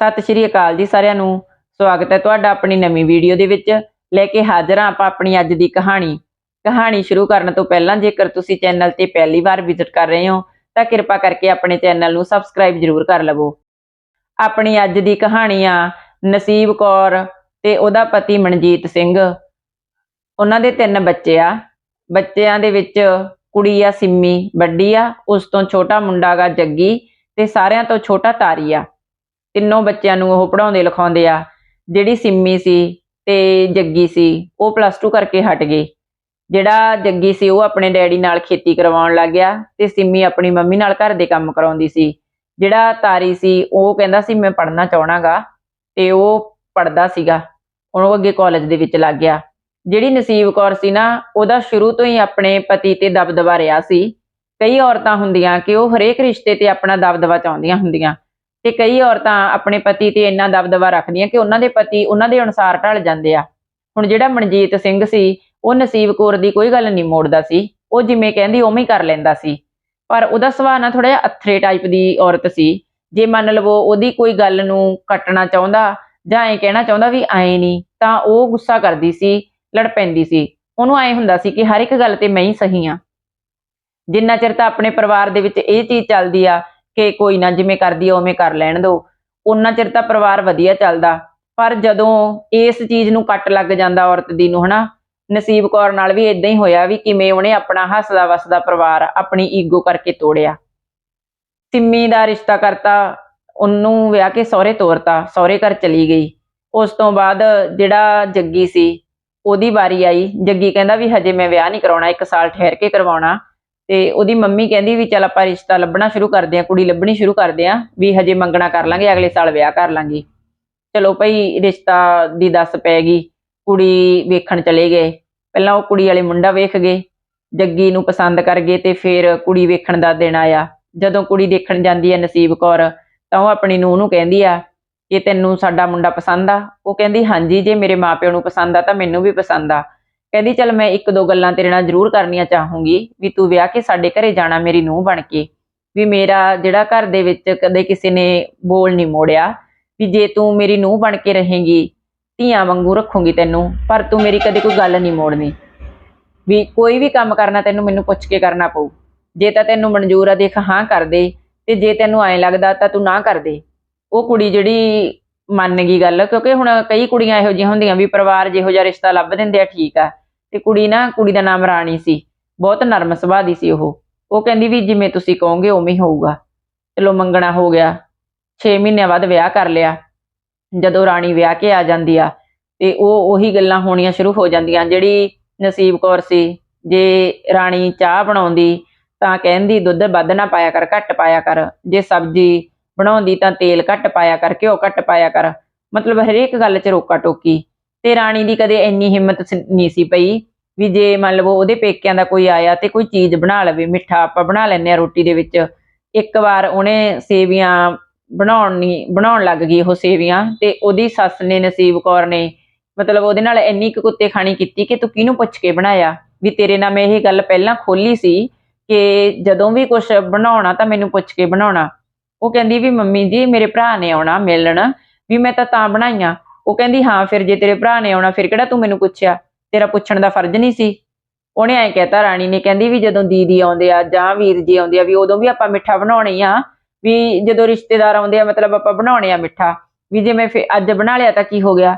ਸਤਿ ਸ਼੍ਰੀ ਅਕਾਲ ਜੀ ਸਾਰਿਆਂ ਨੂੰ। ਸਵਾਗਤ ਹੈ ਤੁਹਾਡਾ ਆਪਣੀ ਨਵੀਂ ਵੀਡੀਓ ਦੇ ਵਿੱਚ। ਲੈ ਕੇ ਹਾਜ਼ਰ ਹਾਂ ਆਪਾਂ ਆਪਣੀ ਅੱਜ ਦੀ ਕਹਾਣੀ। ਕਹਾਣੀ ਸ਼ੁਰੂ ਕਰਨ ਤੋਂ ਪਹਿਲਾਂ ਜੇਕਰ ਤੁਸੀਂ ਚੈਨਲ ਤੇ ਪਹਿਲੀ ਵਾਰ ਵਿਜ਼ਿਟ ਕਰ ਰਹੇ ਹੋ, ਤਾਂ ਕਿਰਪਾ ਕਰਕੇ ਆਪਣੇ ਚੈਨਲ ਨੂੰ ਸਬਸਕ੍ਰਾਈਬ ਜ਼ਰੂਰ ਕਰ ਲਵੋ। ਆਪਣੀ ਅੱਜ ਦੀ ਕਹਾਣੀ ਆ, ਨਸੀਬ ਕੌਰ ਤੇ ਉਹਦਾ ਪਤੀ ਮਨਜੀਤ ਸਿੰਘ। ਉਹਨਾਂ ਦੇ ਤਿੰਨ ਬੱਚੇ ਆ। ਬੱਚਿਆਂ ਦੇ ਵਿੱਚ ਕੁੜੀ ਆ ਸਿੰਮੀ, ਵੱਡੀ ਆ, ਉਸ ਤੋਂ ਛੋਟਾ ਮੁੰਡਾ ਗਾ ਜੱਗੀ ਤੇ ਸਾਰਿਆਂ ਤੋਂ ਛੋਟਾ ਤਾਰੀ ਆ। ਤਿੰਨੋਂ ਬੱਚਿਆਂ ਨੂੰ ਉਹ ਪੜਾਉਂਦੇ ਲਿਖਾਉਂਦੇ ਆ। ਜਿਹੜੀ ਸਿੰਮੀ ਸੀ ਤੇ ਜੱਗੀ ਸੀ, ਉਹ ਪਲੱਸ 2 ਕਰਕੇ ਹਟ ਗਈ ਜਿਹੜਾ ਜੱਗੀ ਸੀ, ਉਹ ਆਪਣੇ ਡੈਡੀ ਨਾਲ ਖੇਤੀ ਕਰਵਾਉਣ ਲੱਗ ਗਿਆ ਤੇ ਸਿੰਮੀ ਆਪਣੀ ਮੰਮੀ ਨਾਲ ਘਰ ਦੇ ਕੰਮ ਕਰਾਉਂਦੀ ਸੀ। ਜਿਹੜਾ ਤਾਰੀ ਸੀ, ਉਹ ਕਹਿੰਦਾ ਸੀ, ਮੈਂ ਪੜ੍ਹਨਾ ਚਾਹਣਾਗਾ। ਤੇ ਉਹ ਪੜਦਾ ਸੀਗਾ। ਉਹਨੂੰ ਅੱਗੇ ਕਾਲਜ ਦੇ ਵਿੱਚ ਲੱਗ ਗਿਆ। ਜਿਹੜੀ ਨਸੀਬ ਕੌਰ ਸੀ ਨਾ, ਉਹਦਾ ਸ਼ੁਰੂ ਤੋਂ ਹੀ ਆਪਣੇ ਪਤੀ ਤੇ ਦਬਦਬਾ ਰਿਹਾ ਸੀ। ਕਈ ਔਰਤਾਂ ਹੁੰਦੀਆਂ ਕਿ ਉਹ ਹਰੇਕ ਰਿਸ਼ਤੇ ਤੇ ਆਪਣਾ ਦਬਦਬਾ ਚਾਹੁੰਦੀਆਂ ਹੁੰਦੀਆਂ। ਤੇ ਕਈ ਔਰਤਾਂ ਆਪਣੇ ਪਤੀ ਤੇ ਇੰਨਾ ਦਬਦਬਾ ਰੱਖਦੀਆਂ ਕਿ ਉਹਨਾਂ ਦੇ ਪਤੀ ਉਹਨਾਂ ਦੇ ਅਨੁਸਾਰ ਢਲ ਜਾਂਦੇ ਆ। ਹੁਣ ਜਿਹੜਾ ਮਨਜੀਤ ਸਿੰਘ ਸੀ, ਉਹ ਨਸੀਬ ਕੌਰ ਦੀ ਕੋਈ ਗੱਲ ਨਹੀਂ ਮੋੜਦਾ ਸੀ। ਉਹ ਜਿਵੇਂ ਕਹਿੰਦੀ ਉਵੇਂ ਹੀ ਕਰ ਲੈਂਦਾ ਸੀ। ਪਰ ਉਹਦਾ ਸੁਭਾਅ ਨਾ ਥੋੜਾ ਜਿਹਾ ਅਥਰੇ ਟਾਈਪ ਦੀ ਔਰਤ ਸੀ। ਜੇ ਮੰਨ ਲਵੋ ਉਹਦੀ ਕੋਈ ਗੱਲ ਨੂੰ ਕੱਟਣਾ ਚਾਹੁੰਦਾ ਜਾਂ ਐ ਕਹਿਣਾ ਚਾਹੁੰਦਾ ਵੀ ਐ ਨਹੀਂ, ਤਾਂ ਉਹ ਗੁੱਸਾ ਕਰਦੀ ਸੀ, ਲੜ ਪੈਂਦੀ ਸੀ। ਉਹਨੂੰ ਐ ਹੁੰਦਾ ਸੀ ਕਿ ਹਰ ਇੱਕ ਗੱਲ ਤੇ ਮੈਂ ਹੀ ਸਹੀ ਆ ਜਿੰਨਾ ਚਿਰ ਤਾਂ ਆਪਣੇ ਪਰਿਵਾਰ ਦੇ ਵਿੱਚ ਇਹ ਚੀਜ਼ ਚੱਲਦੀ ਆ ਕਿ ਕੋਈ ਨਾ ਜਿਵੇਂ ਕਰਦੀ ਆ, ਉਵੇਂ ਕਰ ਲੈਣ ਦੋ। ਉਹਨਾਂ ਚਿਰ ਤਾਂ ਪਰਿਵਾਰ ਵਧੀਆ ਚੱਲਦਾ। ਪਰ ਜਦੋਂ ਇਸ ਚੀਜ਼ ਨੂੰ ਕੱਟ ਲੱਗ ਜਾਂਦਾ ਔਰਤ ਦੀ ਨੂੰ, ਹਨਾ, ਨਸੀਬ ਕੌਰ ਨਾਲ ਵੀ ਇਦਾਂ ਹੀ ਹੋਇਆ ਵੀ ਕਿਵੇਂ ਉਹਨੇ ਆਪਣਾ ਹੱਸਦਾ ਵਸਦਾ ਪਰਿਵਾਰ ਆਪਣੀ ਈਗੋ ਕਰਕੇ ਤੋੜਿਆ। ਸਿੰਮੀ ਦਾ ਰਿਸ਼ਤਾ ਕਰਤਾ, ਉਹਨੂੰ ਵਿਆਹ ਕੇ ਸਹੁਰੇ ਤੋਰਤਾ, ਸਹੁਰੇ ਘਰ ਚਲੀ ਗਈ। ਉਸ ਤੋਂ ਬਾਅਦ ਜਿਹੜਾ ਜੱਗੀ ਸੀ, ਉਹਦੀ ਵਾਰੀ ਆਈ। ਜੱਗੀ ਕਹਿੰਦਾ ਵੀ ਹਜੇ ਮੈਂ ਵਿਆਹ ਨਹੀਂ ਕਰਾਉਣਾ, ਇੱਕ ਸਾਲ ਠਹਿਰ ਕੇ ਕਰਵਾਉਣਾ। ਤੇ ਉਹਦੀ ਮੰਮੀ ਕਹਿੰਦੀ ਵੀ ਚੱਲ ਆਪਾਂ ਰਿਸ਼ਤਾ ਲੱਭਣਾ ਸ਼ੁਰੂ ਕਰਦੇ ਆਂ ਕੁੜੀ ਲੱਭਣੀ ਸ਼ੁਰੂ ਕਰਦੇ ਆਂ ਵੀ ਹਜੇ ਮੰਗਣਾ ਕਰ ਲਾਂਗੇ, ਅਗਲੇ ਸਾਲ ਵਿਆਹ ਕਰ ਲਾਂਗੇ। ਚਲੋ ਭਈ ਰਿਸ਼ਤਾ ਦੀ ਦੱਸ ਪੈ ਗਈ, ਕੁੜੀ ਵੇਖਣ ਚਲੇ ਗਏ। ਪਹਿਲਾਂ ਉਹ ਕੁੜੀ ਵਾਲੇ ਮੁੰਡਾ ਵੇਖ ਗਏ, ਜੱਗੀ ਨੂੰ ਪਸੰਦ ਕਰ ਗਏ ਤੇ ਫਿਰ ਕੁੜੀ ਵੇਖਣ ਦਾ ਦਿਨ ਆਇਆ। ਜਦੋਂ ਕੁੜੀ ਦੇਖਣ ਜਾਂਦੀ ਹੈ ਨਸੀਬ ਕੌਰ, ਤਾਂ ਉਹ ਆਪਣੀ ਨੂੰਹ ਨੂੰ ਕਹਿੰਦੀ ਆ ਕਿ ਤੈਨੂੰ ਸਾਡਾ ਮੁੰਡਾ ਪਸੰਦ ਆ? ਉਹ ਕਹਿੰਦੀ, ਹਾਂਜੀ, ਜੇ ਮੇਰੇ ਮਾਪਿਆਂ ਨੂੰ ਪਸੰਦ ਆ, ਤਾਂ ਮੈਨੂੰ ਵੀ ਪਸੰਦ ਆ। ਕਹਿੰਦੀ, ਚਲ ਮੈਂ ਇੱਕ ਦੋ ਗੱਲਾਂ ਤੇਰੇ ਨਾਲ ਜ਼ਰੂਰ ਕਰਨੀਆਂ ਚਾਹੂੰਗੀ, ਵੀ ਤੂੰ ਵਿਆਹ ਕੇ ਸਾਡੇ ਘਰੇ ਜਾਣਾ ਮੇਰੀ ਨੂੰਹ ਬਣ ਕੇ, ਵੀ ਮੇਰਾ ਜਿਹੜਾ ਘਰ ਦੇ ਵਿੱਚ ਕਦੇ ਕਿਸੇ ਨੇ ਬੋਲ ਨਹੀਂ ਮੋੜਿਆ, ਵੀ ਜੇ ਤੂੰ ਮੇਰੀ ਨੂੰਹ ਬਣ ਕੇ ਰਹੇਂਗੀ, ਧੀਆਂ ਵਾਂਗੂ ਰੱਖੂੰਗੀ ਤੈਨੂੰ, ਪਰ ਤੂੰ ਮੇਰੀ ਕਦੇ ਕੋਈ ਗੱਲ ਨਹੀਂ ਮੋੜਨੀ। ਵੀ ਕੋਈ ਵੀ ਕੰਮ ਕਰਨਾ ਤੈਨੂੰ ਮੈਨੂੰ ਪੁੱਛ ਕੇ ਕਰਨਾ ਪਊ। ਜੇ ਤਾਂ ਤੈਨੂੰ ਮਨਜ਼ੂਰ ਆ ਦੇਖ ਹਾਂ ਕਰ ਦੇ, ਤੇ ਜੇ ਤੈਨੂੰ ਐਂ ਲੱਗਦਾ ਤਾਂ ਤੂੰ ਨਾ ਕਰ ਦੇ। ਉਹ ਕੁੜੀ ਜਿਹੜੀ ਮੰਨ ਗਈ ਗੱਲ, ਕਿਉਂਕਿ ਹੁਣ ਕਈ ਕੁੜੀਆਂ ਇਹੋ ਜਿਹੀਆਂ ਹੁੰਦੀਆਂ ਵੀ ਪਰਿਵਾਰ ਜਿਹੋ ਜਿਹਾ ਰਿਸ਼ਤਾ ਲੱਭ ਦਿੰਦੇ ਆ, ਠੀਕ ਆ। ਤੇ ਕੁੜੀ ਨਾ, ਕੁੜੀ ਦਾ ਨਾਮ ਰਾਣੀ ਸੀ, ਬਹੁਤ ਨਰਮ ਸੁਭਾਅ ਦੀ ਸੀ ਉਹ। ਉਹ ਕਹਿੰਦੀ ਵੀ ਜਿਵੇਂ ਤੁਸੀਂ ਕਹੋਗੇ ਉਵੇਂ ਹੀ ਹੋਊਗਾ। ਚਲੋ ਮੰਗਣਾ ਹੋ ਗਿਆ 6 ਮਹੀਨਿਆਂ ਬਾਅਦ ਵਿਆਹ ਕਰ ਲਿਆ। ਜਦੋਂ ਰਾਣੀ ਵਿਆਹ ਕੇ ਆ ਜਾਂਦੀ ਆ, ਤੇ ਉਹ ਉਹੀ ਗੱਲਾਂ ਹੋਣੀਆਂ ਸ਼ੁਰੂ ਹੋ ਜਾਂਦੀਆਂ। ਜਿਹੜੀ ਨਸੀਬ ਕੌਰ ਸੀ, ਜੇ ਰਾਣੀ ਚਾਹ ਬਣਾਉਂਦੀ ਤਾਂ ਕਹਿੰਦੀ, ਦੁੱਧ ਵੱਧ ਨਾ ਪਾਇਆ ਕਰ, ਘੱਟ ਪਾਇਆ ਕਰ। ਜੇ ਸਬਜ਼ੀ ਬਣਾਉਂਦੀ ਤਾਂ ਤੇਲ ਘੱਟ ਪਾਇਆ ਕਰ, ਘਿਓ ਘੱਟ ਪਾਇਆ ਕਰ। ਮਤਲਬ ਹਰੇਕ ਗੱਲ 'ਚ ਰੋਕਾ ਟੋਕੀ। ਤੇ ਰਾਣੀ ਦੀ ਕਦੇ ਇੰਨੀ ਹਿੰਮਤ ਨਹੀਂ ਸੀ ਪਈ ਵੀ ਜੇ ਮੰਨ ਲਵੋ ਉਹਦੇ ਪੇਕਿਆਂ ਦਾ ਕੋਈ ਆਇਆ ਤੇ ਕੋਈ ਚੀਜ਼ ਬਣਾ ਲਵੇ, ਮਿੱਠਾ ਆਪਾਂ ਬਣਾ ਲੈਂਦੇ ਆ ਰੋਟੀ ਦੇ ਵਿੱਚ। ਇੱਕ ਵਾਰ ਉਹਨੇ ਸੇਵੀਆਂ ਬਣਾਉਣੀ ਬਣਾਉਣ ਲੱਗ ਗਈ ਉਹ ਸੇਵੀਆਂ ਤੇ ਉਹਦੀ ਸੱਸ ਨੇ ਨਸੀਬ ਕੌਰ ਨੇ ਮਤਲਬ ਉਹਦੇ ਨਾਲ ਇੰਨੀ ਕੁ ਕੁੱਤੇ ਖਾਣੀ ਕੀਤੀ ਕਿ ਤੂੰ ਕਿਹਨੂੰ ਪੁੱਛ ਕੇ ਬਣਾਇਆ? ਵੀ ਤੇਰੇ ਨਾਲ ਮੈਂ ਇਹ ਗੱਲ ਪਹਿਲਾਂ ਖੋਲੀ ਸੀ ਕਿ ਜਦੋਂ ਵੀ ਕੁਝ ਬਣਾਉਣਾ ਤਾਂ ਮੈਨੂੰ ਪੁੱਛ ਕੇ ਬਣਾਉਣਾ। ਉਹ ਕਹਿੰਦੀ ਵੀ ਮੰਮੀ ਜੀ, ਮੇਰੇ ਭਰਾ ਨੇ ਆਉਣਾ ਮਿਲਣ, ਵੀ ਮੈਂ ਤਾਂ ਤਾਂ ਬਣਾਈਆਂ। ਉਹ ਕਹਿੰਦੀ, ਹਾਂ, ਫਿਰ ਜੇ ਤੇਰੇ ਭਰਾ ਨੇ ਆਉਣਾ, ਫਿਰ ਕਿਹੜਾ ਤੂੰ ਮੈਨੂੰ ਪੁੱਛਿਆ? ਤੇਰਾ ਪੁੱਛਣ ਦਾ ਫਰਜ਼ ਨਹੀਂ ਸੀ। ਉਹਨੇ ਐਂ ਕਹਿਤਾ, ਰਾਣੀ ਨੇ ਕਹਿੰਦੀ ਵੀ ਜਦੋਂ ਦੀਦੀ ਆਉਂਦੇ ਆ ਜਾਂ ਵੀਰ ਜੀ ਆਉਂਦੇ ਆ, ਵੀ ਉਦੋਂ ਵੀ ਆਪਾਂ ਮਿੱਠਾ ਬਣਾਉਣੇ ਆ। ਵੀ ਜਦੋਂ ਰਿਸ਼ਤੇਦਾਰ ਆਉਂਦੇ ਆ, ਮਤਲਬ ਆਪਾਂ ਬਣਾਉਣੇ ਆ ਮਿੱਠਾ। ਵੀ ਜੇ ਮੈਂ ਫਿਰ ਅੱਜ ਬਣਾ ਲਿਆ ਤਾਂ ਕੀ ਹੋ ਗਿਆ?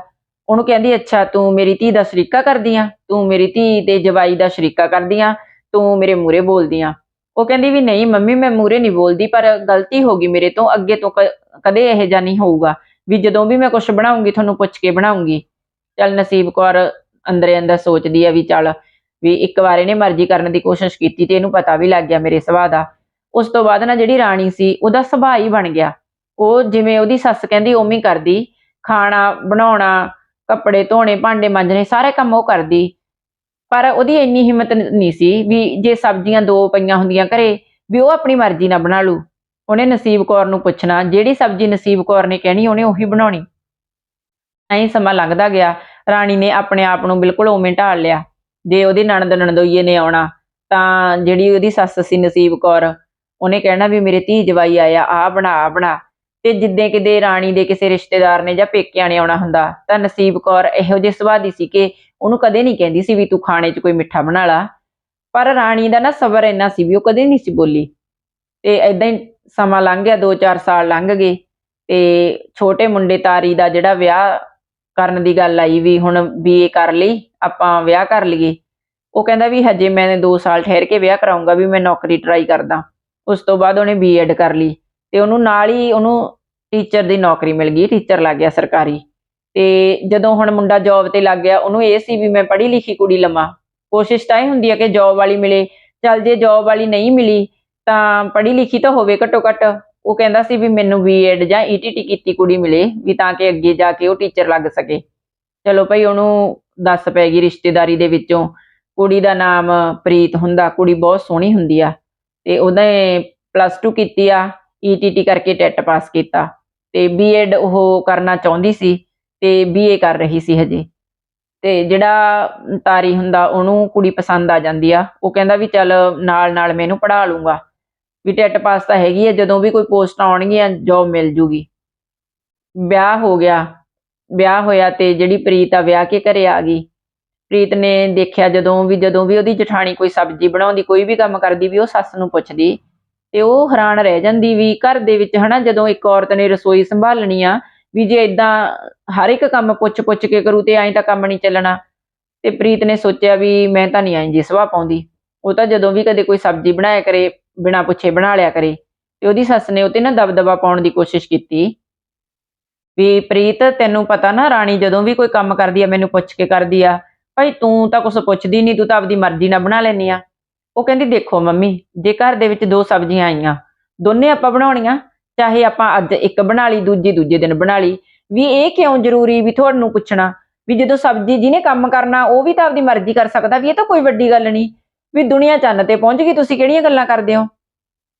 ਉਹਨੂੰ ਕਹਿੰਦੀ, ਅੱਛਾ, ਤੂੰ ਮੇਰੀ ਧੀ ਦਾ ਸ਼ਰੀਕਾ ਕਰਦੀ ਆ? ਤੂੰ ਮੇਰੀ ਧੀ ਤੇ ਜਵਾਈ ਦਾ ਸ਼ਰੀਕਾ ਕਰਦੀ ਆ? ਤੂੰ ਮੇਰੇ ਮੂਰੇ ਬੋਲਦੀ ਆ? ਉਹ ਕਹਿੰਦੀ ਵੀ ਨਹੀਂ, ਮੰਮੀ ਮੈਂ ਮੂਰੇ ਨਹੀਂ ਬੋਲਦੀ, ਪਰ ਗਲਤੀ ਹੋ ਗਈ ਮੇਰੇ ਤੋਂ, ਅੱਗੇ ਤੋਂ ਕ- ਕਦੇ ਇਹ ਜਿਹਾ ਨਹੀਂ ਹੋਊਗਾ। ਵੀ ਜਦੋਂ ਵੀ ਮੈਂ ਕੁਝ ਬਣਾਉਂਗੀ, ਤੁਹਾਨੂੰ ਪੁੱਛ ਕੇ ਬਣਾਉਂਗੀ। ਚੱਲ ਨਸੀਬ ਕੌਰ ਅੰਦਰੇ ਅੰਦਰ ਸੋਚਦੀ ਆ ਵੀ ਚੱਲ ਵੀ ਇੱਕ ਵਾਰ ਇਹਨੇ ਮਰਜ਼ੀ ਕਰਨ ਦੀ ਕੋਸ਼ਿਸ਼ ਕੀਤੀ ਤੇ ਇਹਨੂੰ ਪਤਾ ਵੀ ਲੱਗ ਗਿਆ ਮੇਰੇ ਸੁਭਾਅ ਦਾ। ਉਸ ਤੋਂ ਬਾਅਦ ਨਾ ਜਿਹੜੀ ਰਾਣੀ ਸੀ, ਉਹਦਾ ਸੁਭਾਅ ਹੀ ਬਣ ਗਿਆ। ਉਹ ਜਿਵੇਂ ਉਹਦੀ ਸੱਸ ਕਹਿੰਦੀ, ਉਵੇਂ ਹੀ ਕਰਦੀ। ਖਾਣਾ, ਬਣਾਉਣਾ, ਕੱਪੜੇ ਧੋਣੇ, ਭਾਂਡੇ ਮਾਂਜਣੇ, ਸਾਰੇ ਕੰਮ ਉਹ ਕਰਦੀ। ਪਰ ਉਹਦੀ ਇੰਨੀ ਹਿੰਮਤ ਨਹੀਂ ਸੀ ਵੀ ਜੇ ਸਬਜ਼ੀਆਂ ਦੋ ਪਈਆਂ ਹੁੰਦੀਆਂ ਘਰੇ, ਵੀ ਉਹ ਆਪਣੀ ਮਰਜ਼ੀ ਨਾਲ ਬਣਾ ਲੂ। ਉਹਨੇ ਨਸੀਬ ਕੌਰ ਨੂੰ ਪੁੱਛਣਾ, ਜਿਹੜੀ ਸਬਜ਼ੀ ਨਸੀਬ ਕੌਰ ਨੇ ਕਹਿਣੀ, ਉਹਨੇ ਉਹੀ ਬਣਾਉਣੀ। ਐਂ ਸਮਾਂ ਲੰਘਦਾ ਗਿਆ। ਰਾਣੀ ਨੇ ਆਪਣੇ ਆਪ ਨੂੰ ਬਿਲਕੁਲ ਉਵੇਂ ਢਾਲ ਲਿਆ। ਜੇ ਉਹਦੀ ਨਣਦ ਨਣਦੋਈਏ ਨੇ ਆਉਣਾ, ਤਾਂ ਜਿਹੜੀ ਉਹਦੀ ਸੱਸ ਸੀ ਨਸੀਬ ਕੌਰ, ਉਹਨੇ ਕਹਿਣਾ ਵੀ ਮੇਰੇ ਧੀ ਜਵਾਈ ਆਇਆ ਆ ਬਣਾ, ਆਹ ਬਣਾ। ਤੇ ਜਿੱਦਾਂ ਕਿਤੇ ਰਾਣੀ ਦੇ ਕਿਸੇ ਰਿਸ਼ਤੇਦਾਰ ਨੇ ਜਾਂ ਪੇਕਿਆਂ ਨੇ ਆਉਣਾ ਹੁੰਦਾ, ਤਾਂ ਨਸੀਬ ਕੌਰ ਇਹੋ ਜਿਹੇ ਸੁਭਾਅ ਦੀ ਸੀ ਕਿ ਉਹਨੂੰ ਕਦੇ ਨਹੀਂ ਕਹਿੰਦੀ ਸੀ ਵੀ ਤੂੰ ਖਾਣੇ 'ਚ ਕੋਈ ਮਿੱਠਾ ਬਣਾ ਲਾ। ਪਰ ਰਾਣੀ ਦਾ ਨਾ ਸਬਰ ਇੰਨਾ ਸੀ ਵੀ ਉਹ ਕਦੇ ਨਹੀਂ ਸੀ ਬੋਲੀ। ਤੇ ਐਦਾਂ ਹੀ ਸਮਾਂ ਲੰਘ ਗਿਆ 2-4 ਸਾਲ ਲੰਘ ਗਏ ਤੇ ਛੋਟੇ ਮੁੰਡੇ ਤਾਰੀ ਦਾ ਜਿਹੜਾ ਵਿਆਹ ਕਰਨ ਦੀ ਗੱਲ ਆਈ ਵੀ ਹੁਣ ਬੀਏ ਕਰ ਲਈ, ਆਪਾਂ ਵਿਆਹ ਕਰ ਲਈਏ। ਉਹ ਕਹਿੰਦਾ ਵੀ ਹਜੇ ਮੈਂ 2 ਸਾਲ ਠਹਿਰ ਕੇ ਵਿਆਹ ਕਰਾਉਂਗਾ ਵੀ ਮੈਂ ਨੌਕਰੀ ਟਰਾਈ ਕਰਦਾ। ਉਸ ਤੋਂ ਬਾਅਦ ਉਹਨੇ ਬੀਐਡ ਕਰ ਲਈ। ਤੇ ਉਹਨੂੰ ਨਾਲ ਹੀ ਉਹਨੂੰ ਟੀਚਰ ਦੀ ਨੌਕਰੀ ਮਿਲ ਗਈ ਟੀਚਰ ਲੱਗ ਗਿਆ ਸਰਕਾਰੀ। ਤੇ ਜਦੋਂ ਹੁਣ ਮੁੰਡਾ ਜੌਬ ਤੇ ਲੱਗ ਗਿਆ, ਉਹਨੂੰ ਇਹ ਸੀ ਵੀ ਮੈਂ ਪੜ੍ਹੀ ਲਿਖੀ ਕੁੜੀ ਲਵਾਂ। ਕੋਸ਼ਿਸ਼ ਤਾਂ ਇਹ ਹੁੰਦੀ ਹੈ ਕਿ ਜੌਬ ਵਾਲੀ ਮਿਲੇ। ਚੱਲ ਜੇ ਜੌਬ ਵਾਲੀ ਨਹੀਂ ਮਿਲੀ, ਤਾਂ ਪੜ੍ਹੀ ਲਿਖੀ ਤਾਂ ਹੋਵੇ ਘੱਟੋ ਘੱਟ ਉਹ ਕਹਿੰਦਾ ਸੀ ਵੀ ਮੈਨੂੰ ਬੀਐਡ ਜਾਂ ਈਟੀਟੀ ਕੀਤੀ ਕੁੜੀ ਮਿਲੇ, ਵੀ ਤਾਂ ਕਿ ਅੱਗੇ ਜਾ ਕੇ ਉਹ ਟੀਚਰ ਲੱਗ ਸਕੇ। ਚਲੋ ਭਾਈ ਉਹਨੂੰ ਦੱਸ ਪੈ ਗਈ ਰਿਸ਼ਤੇਦਾਰੀ ਦੇ ਵਿੱਚੋਂ। ਕੁੜੀ ਦਾ ਨਾਮ ਪ੍ਰੀਤ ਹੁੰਦਾ, ਕੁੜੀ ਬਹੁਤ ਸੋਹਣੀ ਹੁੰਦੀ ਆ। ਤੇ ਉਹਨੇ ਪਲੱਸ 2 ਕੀਤੀ ਆ। ਈਟੀਟੀ ਕਰਕੇ ਟੈਟ ਪਾਸ ਕੀਤਾ ਤੇ ਬੀਐਡ ਉਹ ਕਰਨਾ ਚਾਹੁੰਦੀ ਸੀ ਤੇ ਬੀਏ ਕਰ ਰਹੀ ਸੀ ਹਜੇ। ਤੇ ਜਿਹੜਾ ਤਾਰੀ ਹੁੰਦਾ ਉਹਨੂੰ ਕੁੜੀ ਪਸੰਦ ਆ ਜਾਂਦੀ ਆ। ਉਹ ਕਹਿੰਦਾ ਵੀ ਚੱਲ ਨਾਲ ਨਾਲ ਮੈਨੂੰ ਪੜ੍ਹਾ ਲੂੰਗਾ। ਵੀ ਟੈਟ ਪਾਸ ਤਾਂ ਹੈਗੀ ਆ, ਜਦੋਂ ਵੀ ਕੋਈ ਪੋਸਟ ਆਉਣਗੀਆਂ ਜੌਬ ਮਿਲ ਜੂਗੀ। ਵਿਆਹ ਹੋ ਗਿਆ। ਵਿਆਹ ਹੋਇਆ ਤੇ ਜਿਹੜੀ ਪ੍ਰੀਤ ਆ ਵਿਆਹ ਕੇ ਘਰੇ ਆ ਗਈ। ਪ੍ਰੀਤ ਨੇ ਦੇਖਿਆ ਜਦੋਂ ਵੀ ਜਦੋਂ ਵੀ ਉਹਦੀ ਜਠਾਣੀ ਕੋਈ ਸਬਜ਼ੀ ਬਣਾਉਂਦੀ, ਕੋਈ ਵੀ ਕੰਮ ਕਰਦੀ, ਵੀ ਉਹ ਸੱਸ ਨੂੰ ਪੁੱਛਦੀ ਤੇ ਉਹ ਹੈਰਾਨ ਰਹਿ ਜਾਂਦੀ ਵੀ ਘਰ ਦੇ ਵਿੱਚ ਹਨਾ ਜਦੋਂ ਇੱਕ ਔਰਤ ਨੇ ਰਸੋਈ ਸੰਭਾਲਣੀ ਆ, ਵੀ ਜੇ ਇਦਾਂ ਹਰ ਇੱਕ ਕੰਮ ਪੁੱਛ ਪੁੱਛ ਕੇ ਕਰੂ ਤੇ ਐਂ ਤਾਂ ਕੰਮ ਨਹੀਂ ਚੱਲਣਾ। ਤੇ ਪ੍ਰੀਤ ਨੇ ਸੋਚਿਆ ਵੀ ਮੈਂ ਤਾਂ ਨਹੀਂ ਐਂ ਜੀ ਸੁਭਾਅ ਪਾਉਂਦੀ। ਉਹ ਤਾਂ ਜਦੋਂ ਵੀ ਕਦੇ ਕੋਈ ਸਬਜ਼ੀ ਬਣਾਇਆ ਕਰੇ, ਬਿਨਾ ਪੁੱਛੇ ਬਣਾ ਲਿਆ ਕਰੇ। ਤੇ ਉਹਦੀ ਸੱਸ ਨੇ ਉਤੇ ਨਾ ਦਬਦਬਾ ਪਾਉਣ ਦੀ ਕੋਸ਼ਿਸ਼ ਕੀਤੀ। ਵੀ ਪ੍ਰੀਤ, ਤੈਨੂੰ ਪਤਾ ਨਾ ਰਾਣੀ ਜਦੋਂ ਵੀ ਕੋਈ ਕੰਮ ਕਰਦੀ ਆ, ਮੈਨੂੰ ਪੁੱਛ ਕੇ ਕਰਦੀ ਆ। ਭਾਈ ਤੂੰ ਤਾਂ ਕੁਛ ਪੁੱਛਦੀ ਨਹੀਂ ਤੂੰ ਤਾਂ ਆਪਦੀ ਮਰਜ਼ੀ ਨਾਲ ਬਣਾ ਲੈਨੀ ਆ। ਉਹ ਕਹਿੰਦੀ, ਦੇਖੋ ਮੰਮੀ, ਜੇ ਘਰ ਦੇ ਵਿੱਚ ਦੋ ਸਬਜ਼ੀਆਂ ਆਈਆਂ, ਦੋਨੇ ਆਪਾਂ ਬਣਾਉਣੀਆਂ, ਚਾਹੇ ਆਪਾਂ ਅੱਜ ਇੱਕ ਬਣਾ ਲਈ, ਦੂਜੀ ਦੂਜੇ ਦਿਨ ਬਣਾ ਲਈ, ਵੀ ਇਹ ਕਿਉਂ ਜ਼ਰੂਰੀ ਵੀ ਤੁਹਾਨੂੰ ਪੁੱਛਣਾ? ਵੀ ਜਦੋਂ ਸਬਜ਼ੀ ਜਿਹਨੇ ਕੰਮ ਕਰਨਾ, ਉਹ ਵੀ ਤਾਂ ਆਪਦੀ ਮਰਜ਼ੀ ਕਰ ਸਕਦਾ, ਵੀ ਇਹ ਤਾਂ ਕੋਈ ਵੱਡੀ ਗੱਲ ਨਹੀਂ, ਵੀ ਦੁਨੀਆ ਚੰਨ ਤੇ ਪਹੁੰਚ ਗਈ, ਤੁਸੀਂ ਕਿਹੜੀਆਂ ਗੱਲਾਂ ਕਰਦੇ ਹੋ?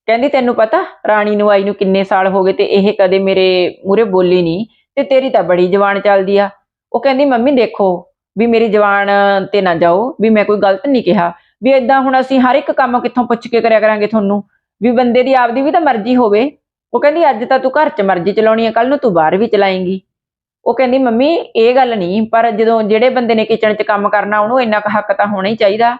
ਕਹਿੰਦੀ, ਤੈਨੂੰ ਪਤਾ, ਰਾਣੀ ਨੂੰ, ਆਈ ਨੂੰ ਕਿੰਨੇ ਸਾਲ ਹੋ ਗਏ ਤੇ ਇਹ ਕਦੇ ਮੇਰੇ ਮੂਰੇ ਬੋਲੀ ਨਹੀਂ, ਤੇ ਤੇਰੀ ਤਾਂ ਬੜੀ ਜਵਾਨ ਚੱਲਦੀ ਆ। ਉਹ ਕਹਿੰਦੀ, ਮੰਮੀ ਦੇਖੋ, ਵੀ ਮੇਰੀ ਜਵਾਨ ਤੇ ਨਾ ਜਾਓ, ਵੀ ਮੈਂ ਕੋਈ ਗਲਤ ਨਹੀਂ ਕਿਹਾ। ਵੀ ਇਦਾਂ ਹੁਣ ਅਸੀਂ ਹਰ ਇੱਕ ਕੰਮ ਕਿੱਥੋਂ ਪੁੱਛ ਕੇ ਕਰਿਆ ਕਰਾਂਗੇ ਤੁਹਾਨੂੰ, ਵੀ ਬੰਦੇ ਦੀ ਆਪਦੀ ਵੀ ਤਾਂ ਮਰਜ਼ੀ ਹੋਵੇ। ਉਹ ਕਹਿੰਦੀ, ਅੱਜ ਤਾਂ ਤੂੰ ਘਰ 'ਚ ਮਰਜ਼ੀ ਚਲਾਉਣੀ ਹੈ ਕੱਲ ਨੂੰ ਤੂੰ ਬਾਹਰ ਵੀ ਚਲਾਏਂਗੀ। ਉਹ ਕਹਿੰਦੀ, ਮੰਮੀ, ਇਹ ਗੱਲ ਨਹੀਂ, ਪਰ ਜਦੋਂ ਜਿਹੜੇ ਬੰਦੇ ਨੇ ਕਿਚਨ 'ਚ ਕੰਮ ਕਰਨਾ, ਉਹਨੂੰ ਇੰਨਾ ਕੁ ਹੱਕ ਤਾਂ ਹੋਣਾ ਹੀ ਚਾਹੀਦਾ।